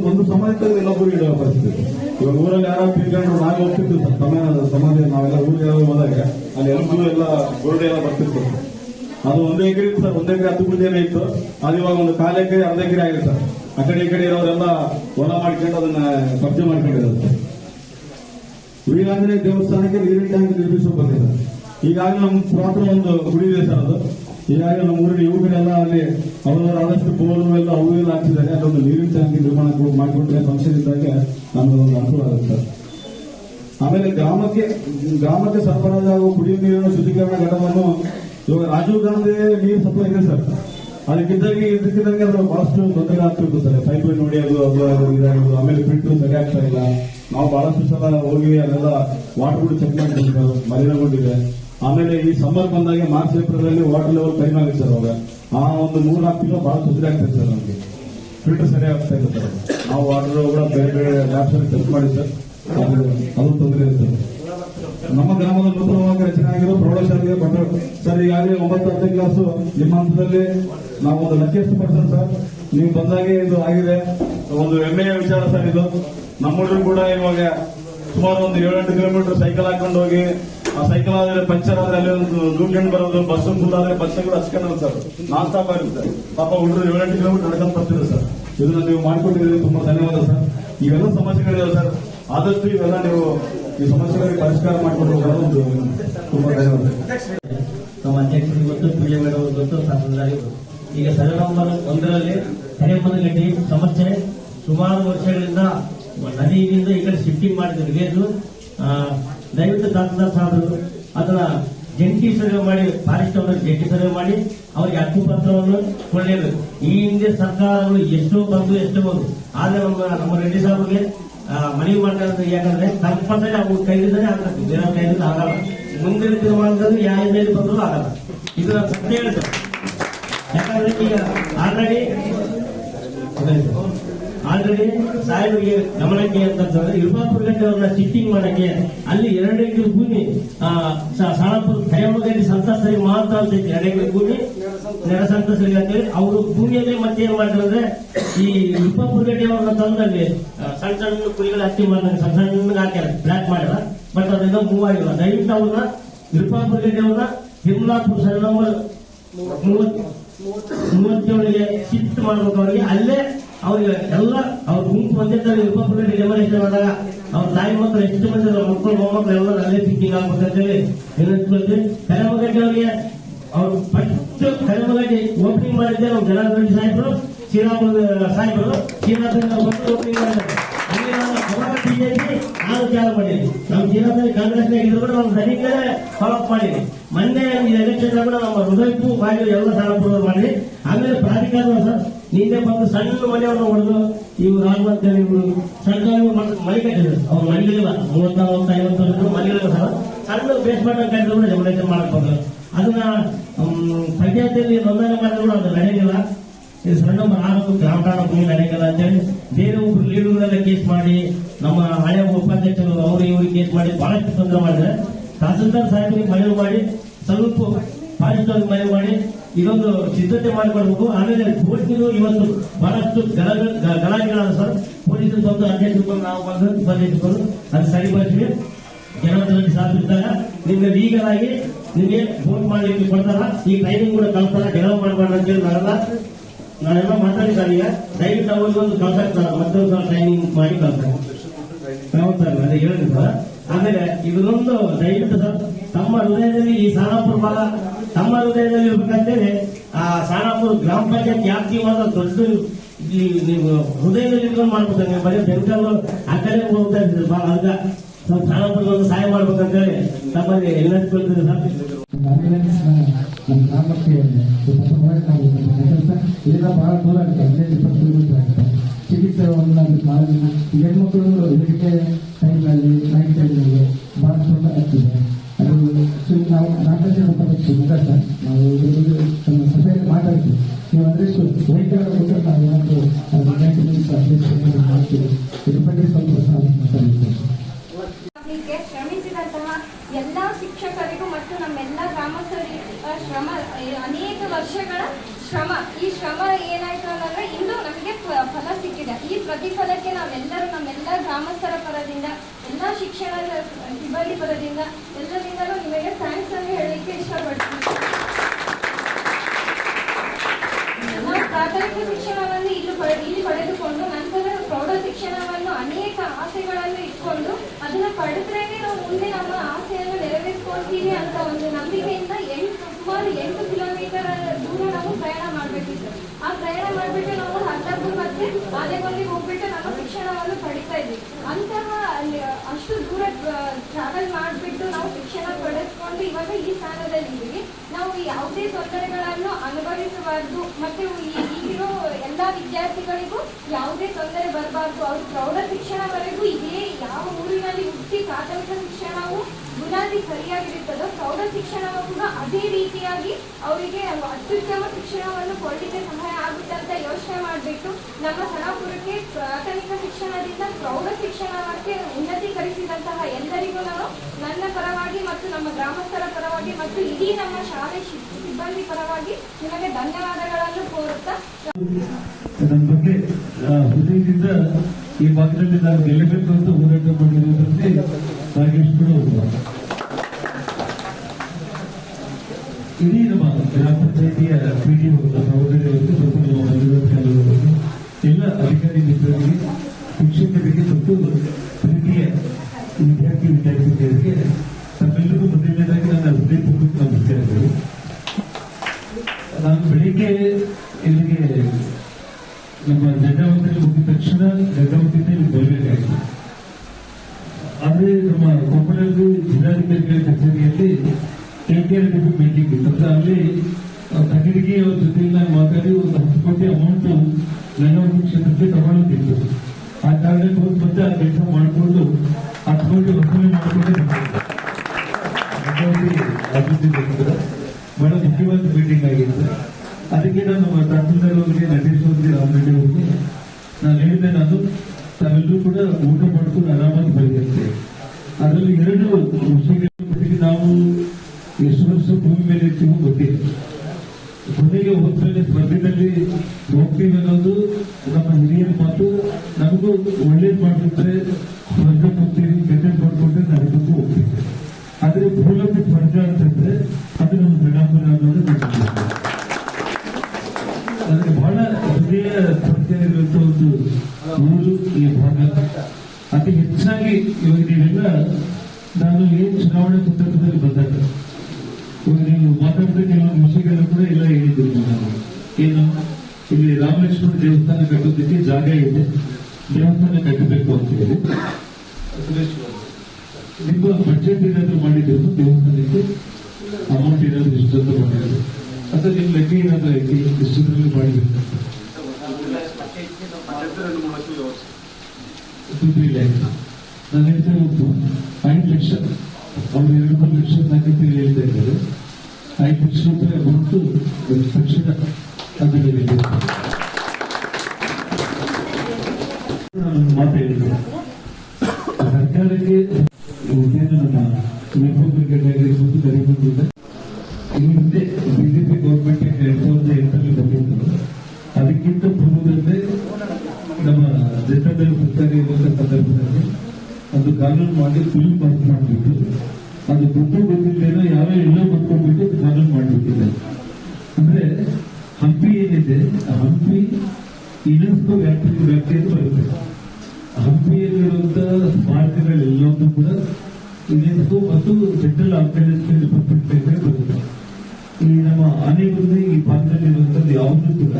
S4: ಒಂದು ಸಮಾಜದಲ್ಲಿ ಇನ್ನೊಬ್ಬರು ಇಡುವ ಪರಿಸ್ಥಿತಿ. ಇವಾಗ ಊರಲ್ಲಿ ಯಾರೋ ತಿಳ್ಕೊಂಡು ನಾವು ಹೋಗ್ತಿದ್ವಿ ಸರ್. ಸಮಾಜ ಸಮಾಜ ನಾವೆಲ್ಲ ಊರಿಗೆ ಹೋದಾಗ ಅಲ್ಲಿ ಎಲ್ಲರೂ ಎಲ್ಲ ಗುರುಡೆ ಎಲ್ಲ ಬರ್ತಿತ್ತು. ಅದು ಒಂದೇ ಎಕರೆ ಸರ್. ಒಂದೇ ಎಕರೆ ಹತ್ತು ಗುಂಟೆನೇ ಇತ್ತು. ಅದು ಇವಾಗ ಒಂದು ಕಾಲು ಎಕರೆ, ಅರ್ಧ ಎಕರೆ ಆಗಿದೆ ಸರ್. ಆ ಕಡೆ ಈ ಕಡೆ ಇರೋರೆಲ್ಲ ಹೊಲ ಮಾಡ್ಕೊಂಡು ಅದನ್ನ ಕಬ್ಜೆ ಮಾಡ್ಕೊಂಡಿರೋದು ಸರ್. ವೀರಾಂಜನೇಯ ದೇವಸ್ಥಾನಕ್ಕೆ ನೀರಿನ ಟ್ಯಾಂಕ್ ನಿರ್ಮಿಸೋ ಬಂದಿದೆ ಈಗಾಗಲೇ ನಮ್ಮ ಪುರಾತನ ಒಂದು ಗುಡಿ ಇದೆ ಸರ್ ಅದು. ಈಗಾಗಲೇ ನಮ್ಮ ಊರಿನ ಯುವಕರೆಲ್ಲ ಅಲ್ಲಿ ಅವರವರ ಆದಷ್ಟು ಬೋರು ಎಲ್ಲ ಅವು ಎಲ್ಲ ಹಾಕ್ತಿದ್ದಾರೆ ಅದೊಂದು ನೀರಿನ ಟ್ಯಾಂಕ್ ನಿರ್ಮಾಣ ಮಾಡಿಕೊಂಡ್ರೆ ಫಂಕ್ಷನ್ ಇದ್ದಾಗ ನಮಗೊಂದು ಅನುಕೂಲ ಆಗುತ್ತೆ. ಆಮೇಲೆ ಗ್ರಾಮಕ್ಕೆ ಗ್ರಾಮಕ್ಕೆ ಸರಬರಾಜಾಗುವ ಕುಡಿಯುವ ನೀರಿನ ಶುದ್ಧೀಕರಣ ಘಟಕವನ್ನು ಇವಾಗ ರಾಜೀವ್ ಗಾಂಧಿ ನೀರು ಸಪ್ಲೈ ಇದೆ ಸರ್. ಅದಕ್ಕಿದ್ದಾಗಿ, ಇದಕ್ಕಿದ್ದಂಗೆ ಅದು ಬಹಳಷ್ಟು ತೊಂದರೆ ಆಗ್ತಿತ್ತು ಸರ್. ಪೈಪ್ ಹೊಡೆಯೋದು ಅದು ಆಗೋದು ಇದಾಗೋದು ಆಮೇಲೆ ಫಿಲ್ಟರ್ ಸರಿ ಆಗ್ತಾ ಇಲ್ಲ. ನಾವು ಬಹಳಷ್ಟು ಸಲ ಹೋಗಿ ಅದೆಲ್ಲ ವಾಟರ್ ಕೂಡ ಚೆಕ್ ಮಾಡ್ತಿದ್ವಿ ಮಲಿನಗೊಂಡಿದೆ. ಆಮೇಲೆ ಈ ಸಮ್ಮರ್ ಬಂದಾಗ ಮಾರ್ಚ್ ಏಪ್ರಿಲ್ ವಾಟರ್ ಲೆವೆಲ್ ಕಡಿಮೆ ಆಗುತ್ತೆ ಸರ್ ಅವಾಗ. ಆ ಒಂದು ಮೂರ್ ನಾಲ್ಕು ತಿಂಗಳು ಬಹಳ ತೊಂದರೆ ಆಗ್ತದೆ ಸರ್ ನಮಗೆ. ಫಿಲ್ಟರ್ ಸರಿ ಆಗ್ತಾ ಇದೆ ಸರ್ ನಾವು ವಾಟರ್ ಕೂಡ ಬೇರೆ ಬೇರೆ ಲ್ಯಾಬ್ಸ್ ಅಲ್ಲಿ ಚೆಕ್ ಮಾಡಿ ಸರ್. ಅದು ಅದು ತೊಂದರೆ ಇದೆ ಸರ್. ನಮ್ಮ ಗ್ರಾಮದ ನೂತನವಾಗಿ ರಚನೆ ಆಗಿರೋ ಪ್ರೌಢಶಾಲೆಗೆ ಬಟ್ಟೆ ಸರ್, ಈಗಾಗಲೇ ಒಂಬತ್ತು, ಹತ್ತನೇ ಕ್ಲಾಸು ನಿಮ್ಮ ಹಂತದಲ್ಲಿ ನಾವು ಒಂದು ಲಕ್ಕಿಯಷ್ಟು ಪರ್ಸೆಂಟ್ ಸರ್? ನೀವು ಬಂದಾಗೆ ಇದು ಆಗಿದೆ. ಒಂದು ಹೆಮ್ಮೆಯ ವಿಚಾರ ಸರ್ ಇದು. ನಮ್ಮ ಹುಡುಗರು ಕೂಡ ಇವಾಗ ಸುಮಾರು ಒಂದು ಏಳೆಂಟು ಕಿಲೋಮೀಟರ್ ಸೈಕಲ್ ಹಾಕೊಂಡು ಹೋಗಿ, ಆ ಸೈಕಲ್ ಆದ್ರೆ ಪಂಚರ್ ಆದ್ರೆ ಅಲ್ಲಿ ಒಂದು ಬರೋದು ಬಸ್ ಆದ್ರೆ ಬಸ್ ಕೂಡ ಹಚ್ಕೊಂಡು ಸರ್ ನಾನ್ ಸ್ಟಾಪ್ ಆಗಿರುತ್ತೆ ಪಾಪ ಹುಡುಗರು ಏಳೆಂಟು ಕಿಲೋಮೀಟರ್ ನಡ್ಕೊಂಡು ಬರ್ತಿದ್ರು ಸರ್ ಇದನ್ನ ನೀವು ಮಾಡಿಕೊಟ್ಟಿದ್ದೀರಿ ತುಂಬಾ ಧನ್ಯವಾದ ಸರ್ ಇವೆಲ್ಲ ಸಮಸ್ಯೆಗಳಿವೆ ಸರ್ ಆದಷ್ಟು ಇವೆಲ್ಲ ನೀವು ಈ ಸಮಸ್ಯೆಗಳಿಗೆ ಪರಿಷ್ಕಾರ ಮಾಡಿಕೊಟ್ಟು ಒಂದು ತುಂಬಾ ಧನ್ಯವಾದ
S5: ನಮ್ಮ ಅಧ್ಯಕ್ಷರಿಗೆ ಗೊತ್ತು, ಪೂಜೆ ಮೇಡಮ್ ಗೊತ್ತು ಈಗ ಸರ್ವೆ ನಂಬರ್ ಒಂದರಲ್ಲಿ ಕರೆಮನಗಡ್ಡಿ ಸಮಸ್ಯೆ ಸುಮಾರು ವರ್ಷಗಳಿಂದ ನದಿಯಿಂದ ಈ ಕಡೆ ಶಿಫ್ಟಿಂಗ್ ಮಾಡಿದ್ರು. ರೇಜು ದಯವಿಟ್ಟು ತಹಸೀಲ್ದಾರ್ ಸಾಹೇಬರು ಅದನ್ನ ಜಂಟಿ ಸರ್ವೆ ಮಾಡಿ ಫಾರೆಸ್ಟ್ ಅವರ ಜಂಟಿ ಸರ್ವೆ ಮಾಡಿ, ಅವರಿಗೆ ಹಕ್ಕುಪತ್ರವನ್ನು ಕೊಡಲೇಬೇಕು. ಈ ಹಿಂದೆ ಸರ್ಕಾರಗಳು ಎಷ್ಟೋ ಬಂದು ಎಷ್ಟೋ ಬಂದು. ಆದ್ರೆ ನಮ್ಮ ನಮ್ಮ ರೆಡ್ಡಿ ಸಾಹುಗೆ ಮನವಿ ಮಾಡ್ತಾರೆ ಯಾಕಂದ್ರೆ ಕಂಪಲ್ಸರಿ ಅವ್ರ ಕೈಲಿದ್ದಾರೆ ಆಗ್ತದೆ ಬೇರೆ ಕೈಲಿಂದ ಆಗಲ್ಲ. ಮುಂದಿನ ತೀರ್ಮಾನದಲ್ಲಿ ಯಾವ ಮೇಲೆ ಬಂದರೂ ಆಗಲ್ಲ. ಇದು ನಾನು ಸತ್ಯ ಹೇಳ್ತೇನೆ. ಯಾಕಂದ್ರೆ ಈಗ ಆಲ್ರೆಡಿ ಆಲ್ರೆಡಿ ಸಾಹೇಬರಿಗೆ ಗಮನಕ್ಕೆ ಅಂತಂದ್ರೆ ಇರ್ಬಾಪುರ ಗಂಟೆ ಅವ್ರನ್ನ ಸಿಟ್ಟಿಂಗ್ ಮಾಡಕ್ಕೆ ಅಲ್ಲಿ ಎರಡು ಎಕರೆ ಭೂಮಿ ಸಾಣಪುರ ಕೈಮಗಲ್ಲಿ ಸಂತಸರಿಗೆ ಮಾತ್ರ ಅಂತ. ಎರಡು ಎಕರೆ ಭೂಮಿ, ನೆರ ಸಂತಸರಿಗೆ ಅಂತೇಳಿ ಅವರು ಭೂಮಿಯಲ್ಲೇ ಮತ್ತೆ ಏನ್ ಮಾಡ್ತಾರೆ ಈ ಇರ್ಬಾಪುರ ಗಂಟೆ ಅವ್ರನ್ನ ತಂದಲ್ಲಿ ಸಣ್ಣ ಸಣ್ಣ ಕುರಿಗಳು ಹತ್ತಿ ಮಾಡ್ತಾರೆ. ಸಣ್ಣ ಸಣ್ಣ ಹಾಕ್ಯಾರ ಬ್ಲಾಕ್ ಮಾಡ್ಯಾರ ಬಟ್ ಅದರಿಂದ ಮೂವ್ ಆಗಿಲ್ಲ. ದಯವಿಟ್ಟು ಅವ್ರನ್ನ ವಿರುಪಾಪುರ ಗಡ್ಡೆಯವ್ರನ್ನ ತಿಮ್ಲಾಪುರ ಸರ್ ನಂಬರ್ ಮೂವತ್ ಮೂವತ್ತೇಳಿಗೆ ಶಿಫ್ಟ್ ಮಾಡ್ಬೇಕು ಅವರಿಗೆ. ಅಲ್ಲೇ ಅವ್ರಿಗೆ ಎಲ್ಲ ಅವ್ರ ಗುಂಪು ಬಂದಿರ್ತಾರೆ ಉಪ ಗಡ್ಡೆ ಡೆಮೊನೇಷನ್ ಆದಾಗ ಅವ್ರ ತಾಯಿ ಮಕ್ಕಳು ಎಷ್ಟು ಮಂದಿ ಮಕ್ಕಳು, ಮೊಮ್ಮಕ್ಕಳು ಎಲ್ಲ ಅಲ್ಲೇ ಪಿಕ್ಕಿಂಗ್ ಆಗ್ಬೇಕಂತೇಳಿ ವಿನಂತಿಸ್ಕೊಳ್ತೀವಿ ಕರಮಗಡ್ಡಿ ಅವರಿಗೆ ಅವ್ರು ಫಸ್ಟ್ ಕರಮಗಡ್ಡಿ ಓಪನಿಂಗ್ ಮಾಡಿದ್ದೆ ನಮ್ಮ ಜನಾರ್ದನ್ ಸಾಹೇಬರು ಶ್ರೀರಾಮ ಸಾಹೇಬರು. ಶ್ರೀನಾಥನ್ ಫಸ್ಟ್ ಓಪನಿಂಗ್ ಮಾಡಿದ್ದಾರೆ ಅಲ್ಲಿ ನಾನು ಅವಾಗ ಬಿಜೆಪಿ ನಾನು ವಿಚಾರ ಮಾಡಿದ್ವಿ. ನಮ್ಮ ಜೀವನದಲ್ಲಿ ಕಾಂಗ್ರೆಸ್ ಇದ್ರು ಕೂಡ ನಾವು ಸರಿಗೇ ಫಾಲೋ ಅಪ್ ಮಾಡಿದ್ವಿ. ಮೊನ್ನೆ ಎಲೆಕ್ಷನ್ ಕೂಡ ನಮ್ಮ ಹೃದಯಕ್ಕೂ ಬಾಗಿಲು ಎಲ್ಲ ಸಾಲ ಮಾಡಿ ಆಮೇಲೆ ಪ್ರಾಧಿಕಾರ ಸರ್ ನಿನ್ನೆ ಬಂದು ಸಣ್ಣ ಮನೆಯವ್ರನ್ನ ಹೊಡೆದು ಇವ್ರು ಆಗುವಂತ ಇವರು ಸರ್ಕಾರ ಮನೆ ಕಟ್ಟಿದ್ರು. ಅವ್ರು ಮನೆಗಳಿಲ್ಲ ಮೂವತ್ತಾರು ಐವತ್ತು ವರ್ಷ ಮನೆಗಳಿಲ್ಲ ಸರ್. ಸಣ್ಣ ಬೇಸ್ಮೆಂಟ್ ಕಟ್ಟಿದ್ರು ಕೂಡ ಬಂದ್ರು. ಅದನ್ನ ಪಂಚಾಯತಿಯಲ್ಲಿ ನೋಂದಣಿ ಮಾಡಿದ್ರು ಅದು ನಡೆಯಲಿಲ್ಲ. ಇದು ಸಣ್ಣ ಆರೋಗ್ಯ ಆರು ಗ್ರಾಮ ಠಾಣಾ ಭೂಮಿ ನಡೆಯಲ್ಲ ಅಂತೇಳಿ ಬೇರೆ ಒಬ್ರು ಲೀಡರ್ಗಳೆಲ್ಲ ಕೇಸ್ ಮಾಡಿ ನಮ್ಮ ಹಳೆಯ ಉಪಾಧ್ಯಕ್ಷರು ಅವರು ಇವ್ರಿಗೆ ಕೇಸ್ ಮಾಡಿ ಬಹಳಷ್ಟು ತೊಂದರೆ ಮಾಡಿದ್ರೆ ತಹಸೀಲ್ದಾರ್ ಸಾಹೇಬರಿಗೆ ಮನವಿ ಮಾಡಿ ಸ್ವಲ್ಪ ಫಾರೆಸ್ಟ್ ಮನೆ ಮಾಡಿ ಇದೊಂದು ಸಿದ್ಧತೆ ಮಾಡಿಕೊಡ್ಬೇಕು. ಆಮೇಲೆ ಪೊಲೀಸರು ಇವತ್ತು ಬಹಳಷ್ಟು ಗಲಾಟೆಗಳಾದ ಸರ್, ಪೊಲೀಸರು ಬಂದು ಅಧ್ಯಕ್ಷರು ನಾವು ಬಂದು ಉಪಾಧ್ಯಕ್ಷರು ಅದು ಸರಿಪಡಿಸಿ ಜನರಲ್ಲಿ ಸಾಧಿಸಿದಾಗ ನಿಮ್ಗೆ ಲೀಗಲ್ ಆಗಿ ನಿಮಗೆ ವೋಟ್ ಮಾಡಲಿಕ್ಕೆ ಕೊಡ್ತಾರ. ಈ ಟ್ರೈನಿಂಗ್ ಕೂಡ ಕಲ್ತಾರ ಗೆಲುವು ಮಾಡಬಾರ್ದು ಅಂತೇಳಿ ನಾವೆಲ್ಲ ನಾನೆಲ್ಲ ಮಾತಾಡಿದ್ದಾರೆ ಈಗ. ದಯವಿಟ್ಟು ತಗೊಂಡು ಒಂದು ಕಳ್ಸಾಕ್ತಾರ ಮತ್ತೊಂದು ಟ್ರೈನಿಂಗ್ ಮಾಡಿ ಕಳ್ತಾರೆ ಹೌದು ಸರ್ ಅದೇ ಹೇಳಿದ್ರು ಸರ್ ಆಮೇಲೆ ಇದನ್ನೊಂದು ದಯವಿಟ್ಟು ಸರ್, ತಮ್ಮ ಹೃದಯದಲ್ಲಿ ಈ ಸಾಣಾಪುರ ಭಾಗ ತಮ್ಮ ಹೃದಯದಲ್ಲಿ ಇರ್ಬೇಕಂತೇಳಿ ಆ ಸಾಣಾಪುರ ಗ್ರಾಮ ಪಂಚಾಯತ್ ವ್ಯಾಪ್ತಿ ಮಾತ್ರ ದೊಡ್ಡ ನೀವು ಹೃದಯದಲ್ಲಿ ಇಟ್ಕೊಂಡು ಬರೀ ಬೆಂಗಳೂರು ಆ ಕಡೆ ಹೋಗ್ತಾ ಇದ್ದೀರಿ ಭಾಳ ಅರ್ಧ ಸ್ವಲ್ಪ ಸಾಣಾಪುರ ಒಂದು ಸಹಾಯ ಮಾಡ್ಬೇಕಂತೇಳಿ ತಮ್ಮಲ್ಲಿ ವಿನಂತಿಸ್ಕೊಳ್ತೀವಿ ಸರ್.
S6: ಆಂಬ್ಯುಲೆನ್ಸ್ ನಮ್ಮ ಗ್ರಾಮಕ್ಕೆ ಇಲ್ಲಿಂದ ಬಹಳ ದೂರ ಆಗುತ್ತೆ ಹದಿನೈದು ಇಪ್ಪತ್ತು ಕಿಲೋಮೀಟರ್ ಆಗುತ್ತೆ ಚಿಕಿತ್ಸೆ ಒಂದು ಕಾರಣ ಹೆಣ್ಮಕ್ಳು ಹೆರಿಗೆ ಟೈಮ್ನಲ್ಲಿ ನೈಟ್ ಟೈಮ್ನಲ್ಲಿ ಭಾಳ ತೊಂದರೆ ಆಗ್ತಿದೆ ಅದು ನಾವು ನಾಲ್ಕು ಉಪಾಧ್ಯಕ್ಷ ಮುಖಾಂತರ ನಾವು ತಮ್ಮ ಸಭೆಯಲ್ಲಿ ಮಾತಾಡ್ತೀವಿ. ನೀವು ಅದರಷ್ಟು ವೈದ್ಯರ ಬಗ್ಗೆ ನಾವು ಏನಾದರೂ ಮಾಡ್ತೀವಿ ಇದ್ರ ಬಗ್ಗೆ ಸ್ವಲ್ಪ ಮಾತಾಡ್ತೀವಿ
S7: ಹೀಗೆ ಶ್ರಮಿಸಿದಂತಹ ಎಲ್ಲಾ ಶಿಕ್ಷಕರಿಗೂ ಮತ್ತು ನಮ್ಮೆಲ್ಲ ಗ್ರಾಮಸ್ಥರಿಗೆ ಶ್ರಮ ಅನೇಕ ವರ್ಷಗಳ ಶ್ರಮ. ಈ ಶ್ರಮ ಏನಾಯ್ತು ಅನ್ನೋದ್ರೆ ಇಂದು ನಮಗೆ ಫಲ ಸಿಕ್ಕಿದೆ. ಈ ಪ್ರತಿಫಲಕ್ಕೆ ನಾವೆಲ್ಲರೂ ನಮ್ಮೆಲ್ಲ ಗ್ರಾಮಸ್ಥರ ಪರದಿಂದ, ಎಲ್ಲ ಶಿಕ್ಷಣ ಸಿಬ್ಬಂದಿ ಪರದಿಂದ, ಎಲ್ಲರಿಂದಲೂ ನಿಮಗೆ ಥ್ಯಾಂಕ್ಸ್ ಅನ್ನು ಹೇಳಲಿಕ್ಕೆ ಇಷ್ಟಪಡ್ತೀನಿ. ನಾವು ಪ್ರಾಥಮಿಕ ಶಿಕ್ಷಣವನ್ನು ಇಲ್ಲಿ ಇಲ್ಲಿ ಪಡೆದುಕೊಂಡು ನಂತರ ಪ್ರೌಢ ಶಿಕ್ಷಣವನ್ನು ಅನೇಕ ಆಸೆಗಳನ್ನು ಇಟ್ಕೊಂಡು ಅದನ್ನ ಪಡೆದ್ರೇನೆ ನಾವು ಮುಂದೆ ನಮ್ಮ ಆಸೆಯನ್ನು ನೆರವೇರಿಸ್ಕೊಳ್ತೀವಿ ಅಂತ ಒಂದು ನಂಬಿಕೆಯಿಂದ ಎಂಟು, ಸುಮಾರು ಎಂಟು ಕಿಲೋಮೀಟರ್ ದೂರ ನಾವು ಪ್ರಯಾಣ ಮಾಡಬೇಕಿತ್ತು. ಆ ಪ್ರಯಾಣ ಮಾಡಿಬಿಟ್ಟು ನಾವು ಹತ್ತಾಪುರ ಮತ್ತೆ ಆನೆಗೊಂದಿಗೆ ಹೋಗ್ಬಿಟ್ಟು ನಾವು ಶಿಕ್ಷಣವನ್ನು ಪಡಿತಾ ಇದ್ವಿ ಅಂತಹ ಅಲ್ಲಿ ಅಷ್ಟು ದೂರ ಟ್ರಾವೆಲ್ ಮಾಡಿಬಿಟ್ಟು ನಾವು ಶಿಕ್ಷಣ ಪಡೆದುಕೊಂಡು ಇವಾಗ ಈ ಸ್ಥಾನದಲ್ಲಿ ಇದ್ದೀವಿ. ನಾವು ಯಾವುದೇ ತೊಂದರೆಗಳನ್ನು ಅನುಭವಿಸಬಾರ್ದು. ಮತ್ತೆ ಈಗಿರೋ ಎಲ್ಲಾ ವಿದ್ಯಾರ್ಥಿಗಳಿಗೂ ಯಾವುದೇ ತೊಂದರೆ ಬರಬಾರ್ದು. ಅವ್ರ ಪ್ರೌಢ ಶಿಕ್ಷಣವರೆಗೂ ಇದೇ ಯಾವ ಊರಿನಲ್ಲಿ ಹುಟ್ಟಿ ಪ್ರಾಥಮಿಕ ಶಿಕ್ಷಣವು ಬುನಾದಿ ಸರಿಯಾಗಿರುತ್ತದೋ ಪ್ರೌಢ ಶಿಕ್ಷಣವೂ ಕೂಡ ಅದೇ ರೀತಿಯಾಗಿ ಅವರಿಗೆ ಅತ್ಯುತ್ತಮ ಶಿಕ್ಷಣವನ್ನು ಕೊಡಲಿಕ್ಕೆ ಸಹಾಯ ಆಗುತ್ತೆ ಅಂತ ಯೋಚನೆ ಮಾಡಬೇಕು ನಮ್ಮ ಸಣಪುರಕ್ಕೆ ಪ್ರಾಥಮಿಕ ಶಿಕ್ಷಣದಿಂದ ಪ್ರೌಢ ಶಿಕ್ಷಣಕ್ಕೆ ಉನ್ನತೀಕರಿಸಿದಂತಹ ಎಲ್ಲರಿಗೂ ನಾನು ನನ್ನ ಪರವಾಗಿ ಮತ್ತು ನಮ್ಮ ಗ್ರಾಮಸ್ಥರ ಪರವಾಗಿ ಮತ್ತು ಇಡೀ ನಮ್ಮ ಶಾಲೆ ಸಿಬ್ಬಂದಿ ಪರವಾಗಿ ನಿಮಗೆ ಧನ್ಯವಾದಗಳನ್ನು ಕೋರುತ್ತಾ
S8: ಈ ಭಾಗದಲ್ಲಿ ನಾನು ಗೆಲ್ಲಬೇಕು ಅಂತ ಹೋರಾಟ ನಾಗೇಶ್ ಕೂಡ ಒಬ್ಬ ಇಡೀ ನಮ್ಮ ಗ್ರಾಮ ಪಂಚಾಯಿತಿಯ ಪಿಡಿ ಸಹೋದರಿಯವರಿಗೆ ಮತ್ತು ನಮ್ಮ ಎಲ್ಲ ಅಧಿಕಾರಿ ಮಿತ್ರರಿಗೆ ಶಿಕ್ಷಕರಿಗೆ ಮತ್ತು ಪ್ರೀತಿಯ ವಿದ್ಯಾರ್ಥಿ ವಿದ್ಯಾರ್ಥಿನಿಯರಿಗೆ ತಮ್ಮೆಲ್ಲರಿಗೂ ಮೊದಲನೇದಾಗಿ ನನ್ನ ಹೃದಯಪೂರ್ವಕ ನಮಸ್ಕಾರಗಳು ನಾನು ಬೆಳಿಗ್ಗೆ ಇಲ್ಲಿಗೆ ನಮ್ಮ ಗಂಗಾವತಿಯಲ್ಲಿ ಮುಗಿದ ತಕ್ಷಣ ಗಂಗಾವತಿಯಿಂದ ಇಲ್ಲಿ ಬರಬೇಕಾಗಿತ್ತು ಆದ್ರೆ ನಮ್ಮ ಕೊಪ್ಪಳದಲ್ಲಿ ಜಿಲ್ಲಾಧಿಕಾರಿಗಳ ಕಚೇರಿಯಲ್ಲಿ ಕೆಪಿಆರ್ಡಿಪಿ ಮೀಟಿಂಗ್ ಇತ್ತು ಅಂದ್ರೆ ಅಲ್ಲಿ ಆ, ಕಚೇರಿಗೆ ಅವ್ರ ಜೊತೆ ನಾನು ಮಾತಾಡಿ ಒಂದು ಹತ್ತು ಕೋಟಿ ಅಮೌಂಟ್ ಗಂಗಾವತಿ ಕ್ಷೇತ್ರಕ್ಕೆ ತಗೊಳ್ಳೋದಿತ್ತು ಆ ಕಾರಣಕ್ಕೆ ಹೋಗಿ ಮತ್ತೆ ಆ ಕೆಲಸ ಮಾಡಿಕೊಂಡು ಹತ್ತು ಕೋಟಿ ವಸೂಲಿ ಮಾಡಿಕೊಂಡೇ ಬಂದಿದ್ದೆ. ಗಂಗಾವತಿ ಅಭಿವೃದ್ಧಿ ಬೇಕಿದ್ರೆ ಬಹಳ ಮುಖ್ಯವಾದ ಮೀಟಿಂಗ್ ಆಗಿತ್ತು ಅದಕ್ಕೆ ನಾನು ನಮ್ಮ ತಹಸೀಲ್ದಾರ್ ಅವರಿಗೆ ನಟೇಶ್ ಅವರಿಗೆ ರಾಮರೆಡ್ಡಿ ಅವರಿಗೆ ನಾನು ಹೇಳಿದೆ ನಾನು ತಾವೆಲ್ಲರೂ ಕೂಡ ಊಟ ಮಾಡ್ಕೊಂಡು ಆರಾಮಾಗಿ ಬರೆಯುತ್ತೆ ಅದರಲ್ಲಿ ಎರಡು ವಿಷಯಗಳ ಬಗ್ಗೆ ನಾವು ಎಷ್ಟು ವರ್ಷ ಭೂಮಿ ಮೇಲೆ ಇರ್ತೀವೋ ಗೊತ್ತಿಲ್ಲ ಕೊನೆಗೆ ಹೋದ್ಮೇಲೆ ಸ್ಪರ್ಧೆಯಲ್ಲಿ ಹೋಗ್ತೀವಿ ಅನ್ನೋದು ನಮ್ಮ ಹಿರಿಯರ ಮಾತು. ನಮಗೂ ಒಳ್ಳೇದು ಮಾಡಿಬಿಟ್ರೆ ಸ್ಪರ್ಧೆ ಹೋಗ್ತೀವಿ ಕೆಟ್ಟದ್ದು ಮಾಡಿಕೊಂಡ್ರೆ ನಡಬೇಕು ಹೋಗ್ತೀವಿ ಆದ್ರೆ ಭೂಲೋಕ ಸ್ಪರ್ಧೆ ಅದು ನಮ್ಮ ಬೆಳಾಪುರ ಅನ್ನೋದು ಗೊತ್ತಿದೆ. ಅದಕ್ಕೆ ಬಹಳ ಹೃದಯ ಸ್ಪರ್ಧೆ ಇರುವಂತ ಒಂದು ಊರು ಈ ಭಾಗ ಅತಿ ಹೆಚ್ಚಾಗಿ ಇವಾಗ ನೀವೆಲ್ಲ ನಾನು ಏನ್ ಚುನಾವಣೆ ಸಂದರ್ಭದಲ್ಲಿ ಬಂದಾಗ ಇವಾಗ ನೀವು ಮಾತಾಡಿದ ಕೆಲವೊಂದು ವಿಷಯಗಳನ್ನು ಕೂಡ ಎಲ್ಲ ಹೇಳಿದ್ದೀರಿ ನಾನು ಏನು ಇಲ್ಲಿ ರಾಮಲಕ್ಷ್ಮಣ ದೇವಸ್ಥಾನ ಕಟ್ಟೋದಕ್ಕೆ ಜಾಗ ಇದೆ. ದೇವಸ್ಥಾನ ಕಟ್ಟಬೇಕು ಅಂತ ಹೇಳಿ. ನಿಮ್ಮ ಬಜೆಟ್ ಏನಾದ್ರು ಮಾಡಿದ್ರು ದೇವಸ್ಥಾನಕ್ಕೆ? ಅಮೌಂಟ್ ಏನಾದ್ರು ಇಷ್ಟೊಂದು ಮಾಡಿದ್ರು ಅಥವಾ ನಿಮ್ಮ ಲೆಕ್ಕ ಏನಾದ್ರು ಐತಿ? ಇಷ್ಟೊಂದ್ರಲ್ಲಿ ಮಾಡಿದ್ರು ನನ್ನ ಹೆಸರು ಒಂದು ಐದು ಲಕ್ಷ. ಅವ್ರು ಎರಡು ಮೂರು ಲಕ್ಷ ನಾಲ್ಕು ಹೇಳ್ತಾ ಇದ್ದಾರೆ. ಐದು ಲಕ್ಷ ರೂಪಾಯಿ ಅಮೌಂಟ್, ತಕ್ಷಣ ಅದರಲ್ಲಿ ಕಾನೂನು ಮಾಡಿ ಫಿಲ್ಮ್ ಪಾಸ್ ಮಾಡಿಬಿಟ್ಟು ಅದು ದುಡ್ಡು ಗೊತ್ತಿದ್ದೇನೋ ಯಾರೋ ಎಲ್ಲೋ ಗೊತ್ಕೊಂಡ್ಬಿಟ್ಟು ಅದು ಕಾನೂನು ಮಾಡಿಬಿಟ್ಟಿದೆ. ಅಂದ್ರೆ ಹಂಪಿ ಏನಿದೆ ಹಂಪಿ ಯುನೆಸ್ಕೋ ವ್ಯಾಪ್ತಿ ವ್ಯಾಪ್ತಿಯಲ್ಲಿ ಬರುತ್ತೆ. ಹಂಪಿಯಲ್ಲಿರುವಂತಹ ಸ್ಮಾರಕಗಳೆಲ್ಲವನ್ನೂ ಕೂಡ ಯುನೆಸ್ಕೋ ಮತ್ತು ಸೆಂಟ್ರಲ್ ಆರ್ಗನೈಸೇಷನ್ ಡಿಪಾರ್ಟ್ಮೆಂಟ್ ಬರುತ್ತೆ. ಈ ನಮ್ಮ ಆನೆಗುಂದಿ ಈ ಭಾಗದಲ್ಲಿರುವಂತದ್ದು ಯಾವುದೂ ಕೂಡ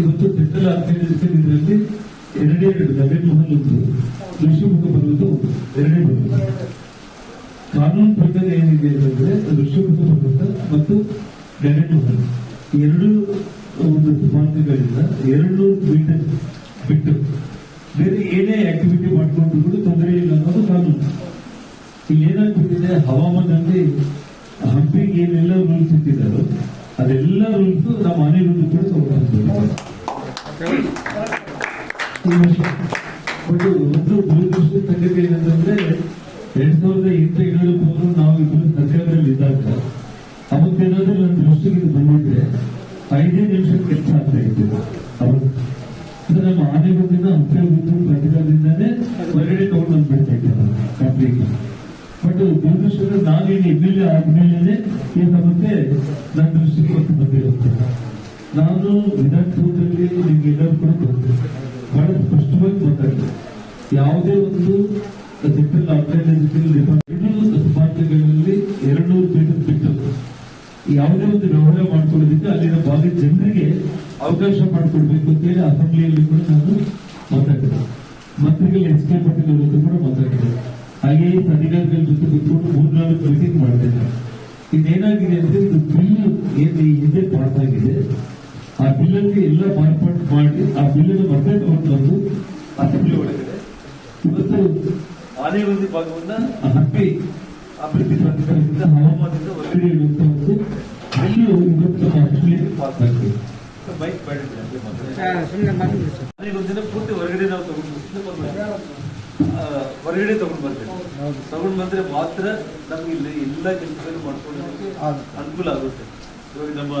S8: ಇವತ್ತು ಸೆಂಟ್ರಲ್ ಆರ್ಗನೈಸೇಷನ್ ಇದರಲ್ಲಿ ಎರಡೇ ಬಿಡುತ್ತೆ ಜಗನ್ ಮಹಲ್ ಒಂದು ಋಷಿಮುಖ ಎರಡೇ ಬಿಡುತ್ತೆ ಕಾನೂನು ಪ್ರಕಾರ ಏನಿದೆ ಅಂತಂದ್ರೆ ಋಷಿಮುಖ ಪರ್ವತ ಮತ್ತು ಡೈರೆಕ್ಟ್ ಮಹಲ್ ಎರಡು ಒಂದು ಮಾರ್ಗಗಳಿಂದ ಎರಡು ಮೀಟರ್ ಬಿಟ್ಟು ಬೇರೆ ಏನೇ ಆಕ್ಟಿವಿಟಿ ಮಾಡಿಕೊಂಡು ಕೂಡ ತೊಂದರೆ ಇಲ್ಲ ಅನ್ನೋದು ಕಾನೂನು. ಇಲ್ಲಿ ಏನಾಗ್ಬಿಟ್ಟಿದೆ ಹವಾಮಾನದಲ್ಲಿ ಹಂಪಿಗೆ ಏನೆಲ್ಲ ರೂಲ್ಸ್ ಇಟ್ಟಿದ್ದಾರೋ ಅದೆಲ್ಲ ರೂಲ್ಸ್ ನಮ್ಮ ಮನೆಗಳು ಕೂಡ ತಗೊಂಡ್ಬಂದಿದ್ದಾರೆ. ಒಂದು ಒಂದು ದುರದೃಷ್ಟ ಸಂಗತಿ ಏನಂತಂದ್ರೆ ಎರಡ್ ಸಾವಿರದ ನಾವು ಇಬ್ಬರು ಇದ್ದಾಗ ಅವತ್ತೇನಾದ್ರೂ ನನ್ನ ದೃಷ್ಟಿಗೆ ಬಂದಿದ್ರೆ ಐದೇ ನಿಮಿಷ ಕೆಲಸ ಆಗ್ತಾ ಇತ್ತು ಅವತ್ತು ನಮ್ಮ ಆನೆಗೊಂದಿನ ಹಂಪಿ ಬಿಟ್ಟು ಪ್ರತಿಗಾರದಿಂದಾನೇ ಹೊರಗಡೆ ತಗೊಂಡು ಬಂದ್ಬಿಡ್ತಾ ಇದ್ದೆ ಬಟ್ ದುರದೃಷ್ಟ ನಾನೇನು ಎಂ ಎಲ್ ಎ ಆದ್ಮೇಲೆ ಈ ಸಮಸ್ಯೆ ನನ್ನ ನಾನು ವಿಧಾನಸೌಧದಲ್ಲಿ ನಿಮ್ಗೆ ಎಲ್ಲರೂ ಕೂಡ ಗೊತ್ತು ಬಹಳ ಸ್ಪಷ್ಟವಾಗಿ ಗೊತ್ತಾಗ್ತದೆ ಯಾವುದೇ ಒಂದು ಸೆಂಟ್ರಲ್ ಆರ್ಗನೈಸೇಷನ್ ಎರಡು ಸ್ಮಾರಕಗಳಲ್ಲಿ ಎರಡು ನೂರು ಮೀಟರ್ ಬಿಟ್ಟು ಯಾವುದೇ ಒಂದು ವ್ಯವಹಾರ ಮಾಡ್ಕೊಳ್ಳೋದಕ್ಕೆ ಅಲ್ಲಿನ ಭಾಗದ ಜನರಿಗೆ ಅವಕಾಶ ಮಾಡಿಕೊಡ್ಬೇಕು ಅಂತ ಹೇಳಿ ಅಸೆಂಬ್ಲಿಯಲ್ಲಿ ಕೂಡ ನಾನು ಮಾತಾಡಿದೆ. ಮಂತ್ರಿಗಳು ಎಸ್ ಕೆ ಪಾಟೀಲ್ ಅವರ ಕೂಡ ಮಾತಾಡಿದೆ. ಹಾಗೆ ಅಧಿಕಾರಿಗಳ ಜೊತೆ ಕೂತ್ಕೊಂಡು ಮೂರ್ನಾಲ್ಕು ಮೀಟಿಂಗ್ ಮಾಡಿದ್ದೇನೆ ಇದೇನಾಗಿದೆ ಅಂದ್ರೆ ಇದು ಬಿಲ್ ಏನು ಹಿಂದೆ ಪಾಸ್ ಆಗಿದೆ? ಆ ಬಿಲ್ ಅಲ್ಲಿ ಎಲ್ಲ ಮಾರ್ಪಾಟ್ ಮಾಡಿ ಆ ಬಿಲ್ ಅನ್ನು ಮತ್ತೆ ತಗೊಂಡು ಅಸೆಂಬ್ಲಿ ಒಳಗಡೆ. ಇವತ್ತು ಆನೆಗೊಂದಿ ಭಾಗವನ್ನ ಹಂಪಿ ಅಭಿವೃದ್ಧಿ ಪ್ರಾಧಿಕಾರದಿಂದ ಹವಾಮಾನದಿಂದ ಹೊರಗಡೆ. ಇಡುವಂತ ಒಂದು ಅಲ್ಲಿ ಇವತ್ತು ಅಸೆಂಬ್ಲಿ ಪಾಸ್ ಆಗ್ತದೆ ಬೈಕ್ ಆನೆಗೊಂದಿನ ಪೂರ್ತಿ ಹೊರಗಡೆ ನಾವು ತಗೊಂಡು ಆ, ಹೊರಗಡೆ ತಗೊಂಡು ಬರ್ತೇವೆ ತಗೊಂಡು ಬಂದ್ರೆ ಮಾತ್ರ ನಮ್ಗೆ ಇಲ್ಲಿ ಎಲ್ಲ ಕೆಲಸಗಳು ಮಾಡ್ಕೊಂಡು ಅನುಕೂಲ ಆಗುತ್ತೆ. ಇವಾಗ ನಮ್ಮ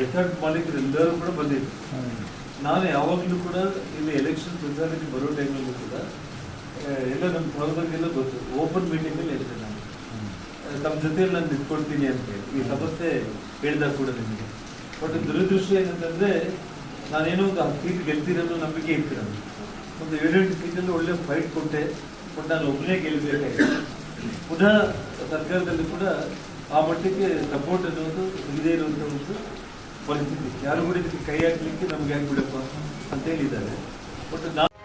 S8: ರೆಸಾರ್ಟ್ ಮಾಲೀಕರು ಎಲ್ಲರೂ ಕೂಡ ಬಂದಿದ್ರು ನಾನು ಯಾವಾಗಲೂ ಕೂಡ ಇಲ್ಲಿ ಎಲೆಕ್ಷನ್ ಪ್ರಚಾರಕ್ಕೆ ಬರೋ ಟೈಮಲ್ಲೂ ಕೂಡ ಎಲ್ಲ ನಮ್ಮ ಸಹೋದರಿಗೆಲ್ಲ ಗೊತ್ತು. ಓಪನ್ ಮೀಟಿಂಗಲ್ಲಿ ಇರ್ತೇನೆ ನಾನು. ತಮ್ಮ ಜೊತೆಯಲ್ಲಿ ನಾನು ನಿಂತ್ಕೊಳ್ತೀನಿ ಅಂತ ಈ ಸಮಸ್ಯೆ ಹೇಳಿದಾಗ ಕೂಡ ನಿಮಗೆ. ಬಟ್ ದುರದೃಷ್ಟ ಏನಂತಂದ್ರೆ, ನಾನೇನೋ ಒಂದು ಹತ್ತು ಸೀಟ್ ಗೆಲ್ತೀನಿ ನಂಬಿಕೆ ಇತ್ತು ಒಂದು ಏಳೆಂಟು ಸೀಟಲ್ಲಿ ಒಳ್ಳೆ ಫೈಟ್ ಕೊಟ್ಟೆ. ಬಟ್ ನಾನು ಒಬ್ಬನೇ ಗೆಲ್ಲಬೇಕಾಗಿತ್ತು ಪುನಃ ಸರ್ಕಾರದಲ್ಲಿ ಕೂಡ ಆ ಮಟ್ಟಕ್ಕೆ ಸಪೋರ್ಟ್ ಅನ್ನೋದು ಇದೇ ಇರುವಂಥ ಒಂದು ಪರಿಸ್ಥಿತಿ. ಯಾರು ಕೂಡ ಇದಕ್ಕೆ ಕೈ ಹಾಕ್ಲಿಕ್ಕೆ ನಮ್ಗೆ ಆಗ್ಬಿಡಪ್ಪ ಅಂತ ಹೇಳಿದ್ದಾರೆ. ಬಟ್ ನಾನು